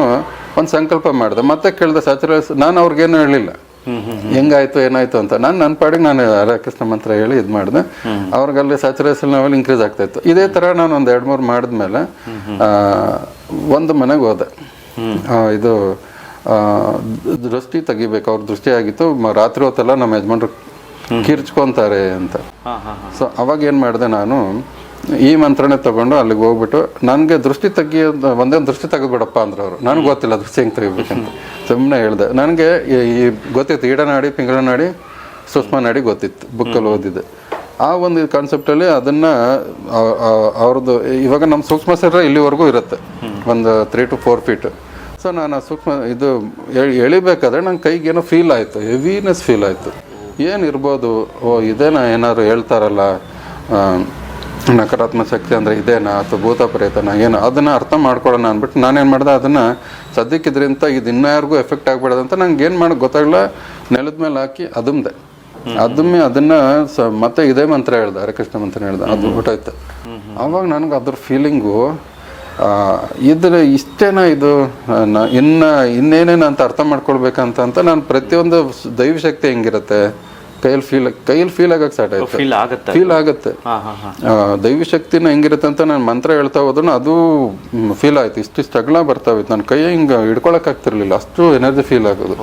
ಒಂದು ಸಂಕಲ್ಪ ಮಾಡಿದೆ. ಮತ್ತೆ ಕೇಳಿದೆ ಸ್ಯಾಚುರೇಷನ್ ನಾನು ಅವ್ರಿಗೇನು ಹೇಳಲಿಲ್ಲ ಹೆಂಗಾಯ್ತು ಏನಾಯ್ತು ಅಂತ. ನಾನು ನನ್ನ ಪಾಡಿಗೆ ನಾನು ಹರಕೃಷ್ಣ ಮಂತ್ರ ಹೇಳಿ ಇದು ಮಾಡಿದೆ. ಅವ್ರಿಗಲ್ಲಿ ಸ್ಯಾಚುರೇಷನ್ ಲೆವೆಲ್ ಇನ್ಕ್ರೀಸ್ ಆಗ್ತಾ ಇತ್ತು. ಇದೇ ಥರ ನಾನು ಒಂದು ಎರಡು ಮೂರು ಮಾಡಿದ್ಮೇಲೆ ಒಂದು ಮನೆಗೆ ಹೋದೆ. ಇದು ದೃಷ್ಟಿ ತೆಗಿಬೇಕು. ಅವ್ರ ದೃಷ್ಟಿ ಆಗಿತ್ತು ರಾತ್ರಿ ಹೊತ್ತೆಲ್ಲ ನಮ್ಮ ಯಜಮಾನ್ರು ಕಿರ್ಚ್ಕೊಂತಾರೆ ಅಂತ. ಸೊ ಅವಾಗ ಏನು ಮಾಡಿದೆ ನಾನು ಈ ಮಂತ್ರನೆ ತಗೊಂಡು ಅಲ್ಲಿಗೆ ಹೋಗ್ಬಿಟ್ಟು ನನಗೆ ದೃಷ್ಟಿ ತೆಗಿಯೋದು ಒಂದೇ ದೃಷ್ಟಿ ತೆಗೆದ್ಬಿಡಪ್ಪ ಅಂದ್ರೆ ಅವರು. ನನಗೆ ಗೊತ್ತಿಲ್ಲ ದೃಷ್ಟಿ ಹೆಂಗೆ ತೆಗಿಬೇಕಂತ ಸುಮ್ಮನೆ ಹೇಳ್ದೆ. ನನಗೆ ಈ ಗೊತ್ತಿತ್ತು ಈಡನಾಡಿ ಪಿಂಗಳನಾಡಿ ಸುಷ್ಮಾ ನಾಡಿ ಗೊತ್ತಿತ್ತು ಬುಕ್ಕಲ್ಲಿ ಓದಿದ್ದೆ. ಆ ಒಂದು ಕಾನ್ಸೆಪ್ಟಲ್ಲಿ ಅದನ್ನು ಅವ್ರದ್ದು ಇವಾಗ ನಮ್ಮ ಸೂಕ್ಷ್ಮ ಶರೀರ ಇಲ್ಲಿವರೆಗೂ ಇರುತ್ತೆ. ಒಂದು three to four feet so ನಾನು ಆ ಸೂಕ್ಷ್ಮ ಇದು ಎಳ್- ಎಳಿಬೇಕಾದ್ರೆ ನನ್ನ ಕೈಗೆ ಏನೋ ಫೀಲ್ ಆಯಿತು ಹೆವಿನೆಸ್ ಫೀಲ್ ಆಯಿತು. ಏನು ಇರ್ಬೋದು? ಓ ಇದೇನಾ ಏನಾದ್ರು ಹೇಳ್ತಾರಲ್ಲ ನಕಾರಾತ್ಮಕ ಶಕ್ತಿ ಅಂದರೆ ಇದೇನಾ ಅಥವಾ ಭೂತ ಪ್ರೇತನ ಏನು ಅದನ್ನು ಅರ್ಥ ಮಾಡ್ಕೊಳ್ಳೋಣ ಅಂದ್ಬಿಟ್ಟು ನಾನೇನು ಮಾಡಿದೆ ಅದನ್ನು ಸದ್ಯಕ್ಕಿದ್ರಿಂದ ಇದು ಇನ್ನಾರಿಗೂ ಎಫೆಕ್ಟ್ ಆಗ್ಬಿಡೋದು ಅಂತ ನಂಗೆ ಏನು ಮಾಡೋದು ಗೊತ್ತಾಗಲ್ಲ ನೆಲದ ಮೇಲೆ ಹಾಕಿ ಅದುಮ್ದೆ. ಅದಮ್ಮೆ ಅದನ್ನು ಸ ಮತ್ತೆ ಇದೇ ಮಂತ್ರ ಹೇಳ್ದೆ ಹರಕೃಷ್ಣ ಮಂತ್ರ ಹೇಳ್ದೆ ಅದು ಹೊಟ್ಟೋಯ್ತು ಆವಾಗ ನನಗೆ ಅದ್ರ ಫೀಲಿಂಗು ಇದ್ರೆ ಇಷ್ಟೇನಾ ಇದು ಇನ್ನ ಇನ್ನೇನೇನು ಅಂತ ಅರ್ಥ ಮಾಡ್ಕೊಳ್ಬೇಕಂತ ಅಂತ ನಾನು ಪ್ರತಿಯೊಂದು ದೈವಶಕ್ತಿ ಹೆಂಗಿರುತ್ತೆ? ಕೈಯಲ್ಲಿ ಫೀಲ್ ಕೈಯಲ್ಲಿ ಫೀಲ್ ಆಗಕ್ಕೆ ಸ್ಟಾರ್ಟ್ ಆಯ್ತು. ಫೀಲ್ ಆಗುತ್ತೆ ಫೀಲ್ ಆಗುತ್ತೆ. ಹಾ ಶಕ್ತಿನ ಹೆಂಗಿರುತ್ತೆ ಅಂತ ನಾನು ಮಂತ್ರ ಹೇಳ್ತಾ ಹೋದ್ರು ಅದು ಫೀಲ್ ಆಯ್ತು. ಇಷ್ಟಿಷ್ಟು ಬರ್ತಾ ಬರ್ತಾವಿತ್ತು ನನ್ನ ಕೈ ಹಿಂಗೆ ಹಿಡ್ಕೊಳಕ್ ಆಗ್ತಿರ್ಲಿಲ್ಲ. ಅಷ್ಟು ಎನರ್ಜಿ ಫೀಲ್ ಆಗೋದು.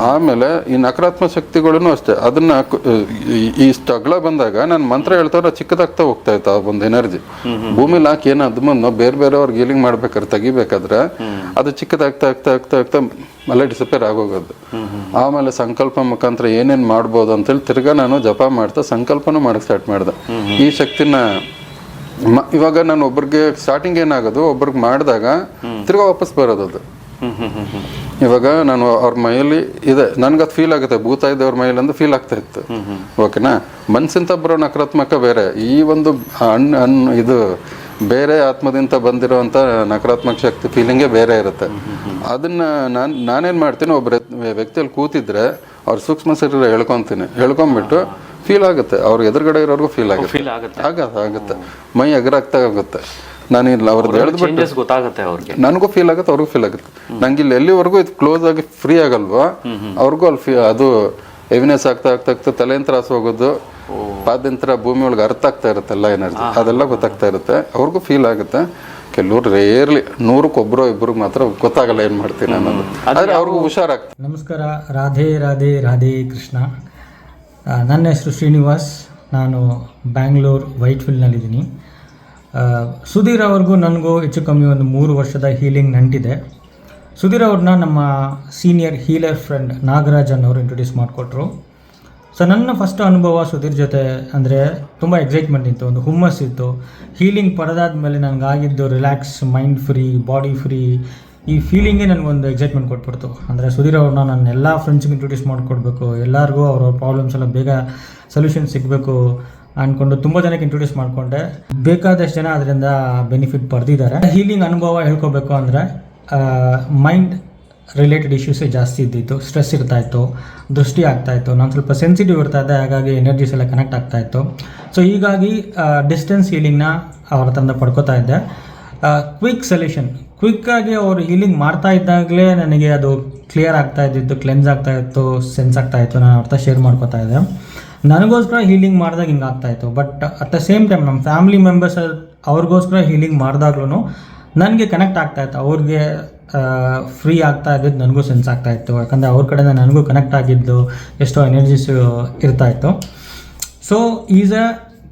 ಆಮೇಲೆ ಈ ನಕಾರಾತ್ಮಕ ಶಕ್ತಿಗಳನ್ನು ಅಷ್ಟೇ. ಅದನ್ನ ಈ- ಸ್ಟ್ರಗ್ಲ ಬಂದಾಗ ನಾನು ಮಂತ್ರ ಹೇಳ್ತಾ ಚಿಕ್ಕದಾಗ್ತಾ ಹೋಗ್ತಾ ಇತ್ತು ಆ ಒಂದು ಎನರ್ಜಿ ಭೂಮಿಲಿ ಹಾಕಿ ಏನು ಬೇರೆ ಮುಂದೆ ಬೇರೆ ಬೇರೆಯವ್ರಿಗೆ ಹೀಲಿಂಗ್ ಮಾಡ್ಬೇಕಾದ್ರೆ ತೆಗಿಬೇಕಾದ್ರೆ ಅದು ಚಿಕ್ಕದಾಗ್ತಾ ಆಗ್ತಾ ಆಗ್ತಾ ಆಗ್ತಾ ಅಲ್ಲೇ ಡಿಸಪೇರ್ ಆಗೋಗೋದು. ಆಮೇಲೆ ಸಂಕಲ್ಪ ಮುಖಾಂತರ ಏನೇನು ಮಾಡ್ಬೋದು ಅಂತೇಳಿ ತಿರ್ಗಾ ನಾನು ಜಪ ಮಾಡ್ತಾ ಸಂಕಲ್ಪನೂ ಮಾಡಕ್ ಸ್ಟಾರ್ಟ್ ಮಾಡ್ದೆ. ಈ ಶಕ್ತಿನ ಇವಾಗ ನಾನು ಒಬ್ರಿಗೆ ಸ್ಟಾರ್ಟಿಂಗ್ ಏನಾಗೋದು, ಒಬ್ರಿಗೆ ಮಾಡಿದಾಗ ತಿರ್ಗಾ ವಾಪಸ್ ಬರೋದು ಅದು. ಇವಾಗ ನಾನು ಅವ್ರ ಮೈಯಲ್ಲಿ ಇದೆ ನನ್ಗೆ ಅದು ಫೀಲ್ ಆಗುತ್ತೆ, ಭೂತ ಇದೆ ಅವ್ರ ಮೈಯಲ್ಲಿ ಅಂತ ಫೀಲ್ ಆಗ್ತಾ ಇತ್ತು. ಓಕೆನಾ ಮನ್ಸಿಂತ ಬರೋ ನಕಾರಾತ್ಮಕ ಬೇರೆ, ಈ ಒಂದು ಹಣ್ಣು ಹಣ್ಣು ಇದು ಬೇರೆ ಆತ್ಮದಿಂದ ಬಂದಿರುವಂತ ನಕಾರಾತ್ಮಕ ಶಕ್ತಿ ಫೀಲಿಂಗೇ ಬೇರೆ ಇರುತ್ತೆ. ಅದನ್ನ ನಾನು, ನಾನೇನು ಮಾಡ್ತೀನಿ ಒಬ್ಬ ವ್ಯಕ್ತಿಯಲ್ಲಿ ಕೂತಿದ್ರೆ ಅವ್ರ ಸೂಕ್ಷ್ಮ ಶರೀರ ಹೇಳ್ಕೊಂತೀನಿ. ಹೇಳ್ಕೊಂಬಿಟ್ಟು ಫೀಲ್ ಆಗುತ್ತೆ. ಅವ್ರ ಎದುರುಗಡೆ ಇರೋರ್ಗೂ ಫೀಲ್ ಆಗುತ್ತೆ. ಫೀಲ್ ಆಗತ್ತೆ. ಆಗತ್ತೆ ಆಗುತ್ತೆ. ಮೈ ಎಗರಾಗ್ತಾ ಆಗುತ್ತೆ ನಾನು ಇಲ್ಲ ಅವ್ರದ್ದು ಹೇಳಿದ್ಬಿಟ್ಟು ಗೊತ್ತಾಗುತ್ತೆ ಅವ್ರಿಗೆ. ನನಗೂ ಫೀಲ್ ಆಗುತ್ತೆ ಅವ್ರಿಗೂ ಫೀಲ್ ಆಗುತ್ತೆ. ನಂಗೆ ಇಲ್ಲಿ ಎಲ್ಲಿವರೆಗೂ ಇದು ಕ್ಲೋಸ್ ಆಗಿ ಫ್ರೀ ಆಗಲ್ವಾ? ಅವ್ರಿಗೂ ಅಲ್ಲಿ ಫೀ ಅದು ಎವಿನೆಸ್ ಆಗ್ತಾ ಆಗ್ತಾ ಆಗ್ತಾ ತಲೆಯಿಂದ ತ್ರಾಸು ಹೋಗೋದು ಪಾದಂತರ ಭೂಮಿ ಒಳಗೆ ಅರ್ಥ ಆಗ್ತಾ ಇರುತ್ತೆ ಎಲ್ಲ ಎನರ್ಜಿ ಅದೆಲ್ಲ ಗೊತ್ತಾಗ್ತಾ ಇರುತ್ತೆ. ಅವ್ರಿಗೂ ಫೀಲ್ ಆಗುತ್ತೆ. ಕೆಲವ್ರು ರೇರ್ಲಿ ನೂರಕ್ಕೊಬ್ಬರು ಇಬ್ಬರು ಮಾತ್ರ ಗೊತ್ತಾಗಲ್ಲ ಏನು ಮಾಡ್ತೀನಿ ಅನ್ನೋದು. ಆದರೆ ಅವ್ರಿಗೂ ಹುಷಾರಾಗ್ತದೆ ನಮಸ್ಕಾರ ರಾಧೆ ರಾಧೆ ರಾಧೆ ಕೃಷ್ಣ. ನನ್ನ ಹೆಸರು ಶ್ರೀನಿವಾಸ್. ನಾನು ಬ್ಯಾಂಗ್ಳೂರ್ ವೈಟ್ಫೀಲ್ಡ್ನಲ್ಲಿದ್ದೀನಿ. ಫೀಲ್ಡ್ನಲ್ಲಿದ್ದೀನಿ ಸುಧೀರ್ ಅವ್ರಿಗೂ ನನಗೂ ಹೆಚ್ಚು ಕಮ್ಮಿ ಒಂದು ಮೂರು ವರ್ಷದ ಹೀಲಿಂಗ್ ನಂಟಿದೆ. ಸುಧೀರ್ ಅವ್ರನ್ನ ನಮ್ಮ ಸೀನಿಯರ್ ಹೀಲರ್ ಫ್ರೆಂಡ್ ನಾಗರಾಜನ್ ಅವರು ಇಂಟ್ರೊಡ್ಯೂಸ್ ಮಾಡಿಕೊಟ್ರು. ಸೊ ನನ್ನ ಫಸ್ಟ್ ಅನುಭವ ಸುಧೀರ್ ಜೊತೆ ಅಂದರೆ ತುಂಬ ಎಕ್ಸೈಟ್ಮೆಂಟ್ ಇತ್ತು, ಒಂದು ಹುಮ್ಮಸ್ ಇತ್ತು. ಹೀಲಿಂಗ್ ಪಡೆದಾದ ಮೇಲೆ ನನಗಾಗಿದ್ದು relax mind free body free ಈ ಫೀಲಿಂಗೇ ನನಗೊಂದು ಎಕ್ಸೈಟ್ಮೆಂಟ್ ಕೊಟ್ಬಿಡ್ತು. ಅಂದರೆ ಸುಧೀರ್ ಅವ್ರನ್ನ ನಾನು ಎಲ್ಲ ಫ್ರೆಂಡ್ಸ್ಗೆ ಇಂಟ್ರೊಡ್ಯೂಸ್ ಮಾಡಿಕೊಡ್ಬೇಕು, ಎಲ್ಲರಿಗೂ ಅವರ ಪ್ರಾಬ್ಲಮ್ಸ್ ಎಲ್ಲ ಬೇಗ ಸೊಲ್ಯೂಷನ್ ಸಿಗಬೇಕು ಅಂದ್ಕೊಂಡು ತುಂಬ ಜನಕ್ಕೆ ಇಂಟ್ರೊಡ್ಯೂಸ್ ಮಾಡಿಕೊಂಡೆ. ಬೇಕಾದಷ್ಟು ಜನ ಅದರಿಂದ ಬೆನಿಫಿಟ್ ಪಡೆದಿದ್ದಾರೆ. ಹೀಲಿಂಗ್ ಅನುಭವ ಹೇಳ್ಕೋಬೇಕು ಅಂದರೆ ಮೈಂಡ್ ರಿಲೇಟೆಡ್ ಇಶ್ಯೂಸೇ ಜಾಸ್ತಿ ಇದ್ದಿತ್ತು ಸ್ಟ್ರೆಸ್ ಇರ್ತಾ ಇತ್ತು, ದೃಷ್ಟಿ ಆಗ್ತಾ ಇತ್ತು, ನಾನು ಸ್ವಲ್ಪ ಸೆನ್ಸಿಟಿವ್ ಇರ್ತಾ ಇದ್ದೆ, ಹಾಗಾಗಿ ಎನರ್ಜೀಸ್ ಎಲ್ಲ ಕನೆಕ್ಟ್ ಆಗ್ತಾ ಇತ್ತು. ಸೊ ಹೀಗಾಗಿ ಡಿಸ್ಟೆನ್ಸ್ ಹೀಲಿಂಗ್ನ ಅವ್ರ ತಂದ ಪಡ್ಕೋತಾ ಇದ್ದೆ. ಕ್ವಿಕ್ ಸೊಲ್ಯೂಷನ್ ಕ್ವಿಕ್ಕಾಗಿ ಅವರು ಹೀಲಿಂಗ್ ಮಾಡ್ತಾ ಇದ್ದಾಗಲೇ ನನಗೆ ಅದು ಕ್ಲಿಯರ್ ಆಗ್ತಾ ಇದ್ದಿತ್ತು ಕ್ಲೆನ್ಸ್ ಆಗ್ತಾ ಇತ್ತು ಸೆನ್ಸ್ ಆಗ್ತಾ ಇತ್ತು, ನಾನು ಅವ್ರ ಶೇರ್ ಮಾಡ್ಕೋತಾ ಇದ್ದೆ. ನನಗೋಸ್ಕರ ಹೀಲಿಂಗ್ ಮಾಡಿದಾಗ ಹಿಂಗೆ ಆಗ್ತಾ ಇತ್ತು. But at the same time ನಮ್ಮ ಫ್ಯಾಮಿಲಿ ಮೆಂಬರ್ಸ್ ಅವ್ರಿಗೋಸ್ಕರ ಹೀಲಿಂಗ್ ಮಾಡಿದಾಗ್ಲೂ ನನಗೆ ಕನೆಕ್ಟ್ ಆಗ್ತಾ ಇತ್ತು. ಅವ್ರಿಗೆ ಫ್ರೀ ಆಗ್ತಾ ಇದ್ದಿದ್ದು ನನಗೂ ಸೆನ್ಸ್ ಆಗ್ತಾ ಇತ್ತು. ಯಾಕಂದರೆ ಅವ್ರ ಕಡೆಯಿಂದ ನನಗೂ ಕನೆಕ್ಟ್ ಆಗಿದ್ದು ಎಷ್ಟೋ ಎನರ್ಜೀಸ್ ಇರ್ತಾ ಇತ್ತು. ಸೊ ಈಸ್ ಅ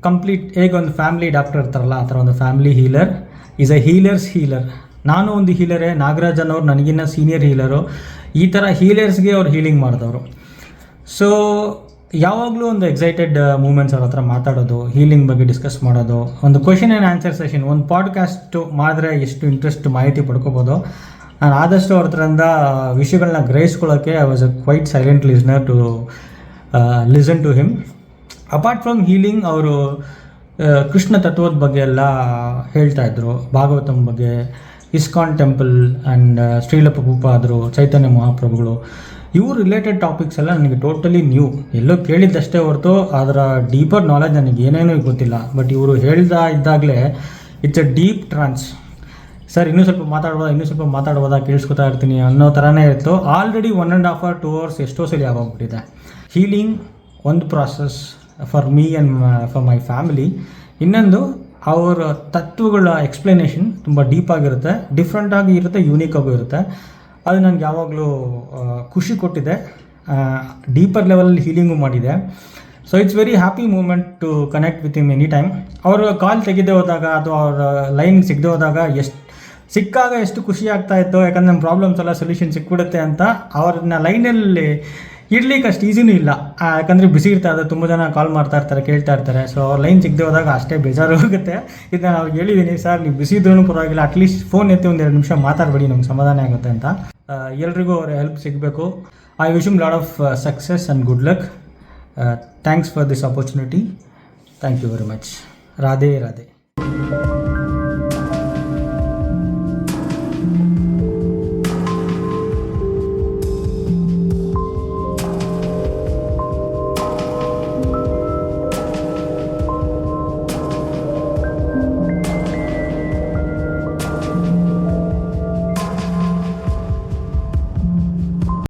ಕಂಪ್ಲೀಟ್ ಹೇಗೆ ಒಂದು ಫ್ಯಾಮಿಲಿ ಡಾಕ್ಟರ್ ಇರ್ತಾರಲ್ಲ, ಆ ಥರ ಒಂದು family healer is a healers healer ನಾನು ಒಂದು ಹೀಲರೇ ನಾಗರಾಜನ್ ಅವರು ನನಗಿನ್ನ ಸೀನಿಯರ್ ಹೀಲರು ಈ ಥರ ಹೀಲರ್ಸ್ಗೆ ಅವ್ರು ಹೀಲಿಂಗ್ ಮಾಡಿದವರು. ಸೊ ಯಾವಾಗಲೂ ಒಂದು ಎಕ್ಸೈಟೆಡ್ ಮೂಮೆಂಟ್ಸ್ ಅವ್ರ ಹತ್ರ ಮಾತಾಡೋದು ಹೀಲಿಂಗ್ ಬಗ್ಗೆ ಡಿಸ್ಕಸ್ ಮಾಡೋದು, ಒಂದು ಕ್ವಶನ್ ಆ್ಯಂಡ್ ಆನ್ಸರ್ ಸೆಷನ್ ಒಂದು ಪಾಡ್ಕಾಸ್ಟು ಮಾಡಿದ್ರೆ ಎಷ್ಟು ಇಂಟ್ರೆಸ್ಟ್ ಮಾಹಿತಿ ಪಡ್ಕೋಬೋದು ನಾನು ಆದಷ್ಟು ಅವ್ರ ಹತ್ರದಿಂದ ವಿಷಯಗಳನ್ನ ಗ್ರಹಿಸ್ಕೊಳ್ಳೋಕ್ಕೆ I was a quite silent listener to listen to him apart from healing ಅವರು ಕೃಷ್ಣ ತತ್ವದ ಬಗ್ಗೆ ಎಲ್ಲ ಹೇಳ್ತಾ ಇದ್ರು. ಭಾಗವತಂ ಬಗ್ಗೆ, ಇಸ್ಕಾನ್ ಟೆಂಪಲ್ ಆ್ಯಂಡ್ ಶ್ರೀಲ ಪ್ರಭುಪಾದರು ಚೈತನ್ಯ ಮಹಾಪ್ರಭುಗಳು ಇವು ರಿಲೇಟೆಡ್ ಟಾಪಿಕ್ಸ್ ಎಲ್ಲ ನನಗೆ ಟೋಟಲಿ ನ್ಯೂ ಎಲ್ಲೋ ಕೇಳಿದ್ದಷ್ಟೇ ಹೊರತು ಅದರ ಡೀಪರ್ ನಾಲೆಜ್ ನನಗೆ ಏನೇನೂ ಗೊತ್ತಿಲ್ಲ. ಬಟ್ ಇವರು ಹೇಳ್ತಾ ಇದ್ದಾಗಲೇ it's a deep trance sir, ಇನ್ನೂ ಸ್ವಲ್ಪ ಮಾತಾಡ್ಬೋದಾ? ಇನ್ನೂ ಸ್ವಲ್ಪ ಮಾತಾಡ್ಬೋದಾ? ಕೇಳಿಸ್ಕೊತಾ ಇರ್ತೀನಿ ಅನ್ನೋ ಥರನೇ ಇತ್ತು. Already one and half hour two hours ಎಷ್ಟೋ ಸಲ ಆಗೋಗ್ಬಿಟ್ಟಿದೆ. ಹೀಲಿಂಗ್ ಒಂದು process for me and for my family ಇನ್ನೊಂದು, ಅವರ ತತ್ವಗಳ ಎಕ್ಸ್ಪ್ಲನೇಷನ್ ತುಂಬ ಡೀಪ್ ಆಗಿರುತ್ತೆ. ಡಿಫ್ರೆಂಟ್ ಆಗಿ ಇರುತ್ತೆ ಯೂನಿಕ್ ಆಗೂ ಇರುತ್ತೆ. ಅದು ನನಗೆ ಯಾವಾಗಲೂ ಖುಷಿ ಕೊಟ್ಟಿದೆ. ಡೀಪರ್ ಲೆವೆಲಲ್ಲಿ ಹೀಲಿಂಗು ಮಾಡಿದೆ. So it's very happy moment to connect with him any time ಅವರು ಕಾಲ್ ತೆಗೆದೇ ಹೋದಾಗ ಅಥವಾ ಅವರ ಲೈನ್ ಸಿಗದೆ ಹೋದಾಗ ಎಷ್ಟು ಸಿಕ್ಕಾಗ ಎಷ್ಟು ಖುಷಿ ಆಗ್ತಾ ಇತ್ತು, ಯಾಕಂದ್ರೆ ನಮ್ಮ ಪ್ರಾಬ್ಲಮ್ಸ್ ಎಲ್ಲ ಸೊಲ್ಯೂಷನ್ ಸಿಕ್ಬಿಡುತ್ತೆ ಅಂತ ಅವ್ರನ್ನ ಲೈನಲ್ಲಿ ಇಡ್ಲಿಕ್ಕೆ ಅಷ್ಟು ಈಸಿನೂ ಇಲ್ಲ. ಯಾಕಂದರೆ ಬಿಸಿ ಇರ್ತಾ ಇದೆ ತುಂಬ ಜನ ಕಾಲ್ ಮಾಡ್ತಾ ಇರ್ತಾರೆ, ಕೇಳ್ತಾ ಇರ್ತಾರೆ. ಸೊ ಅವ್ರ ಲೈನ್ ಸಿಗದೆ ಹೋದಾಗ ಅಷ್ಟೇ ಬೇಜಾರು ಹೋಗುತ್ತೆ. ಇದು ನಾನು ಅವ್ರಿಗೆ ಹೇಳಿದ್ದೀನಿ ಸರ್, ನೀವು ಬಿಸಿ ಇದ್ರೂ ಪರವಾಗಿಲ್ಲ ಅಟ್ಲೀಸ್ಟ್ ಫೋನ್ ಎತ್ತಿ ಒಂದು ಎರಡು ನಿಮಿಷ ಮಾತಾಡಬೇಡಿ, ನಮ್ಗೆ ಸಮಾಧಾನ ಆಗುತ್ತೆ ಅಂತ. ಎಲ್ರಿಗೂ ಅವ್ರ ಹೆಲ್ಪ್ ಸಿಗಬೇಕು. I wish lot of success and good luck thanks for this opportunity thank you very much Radhe Radhe.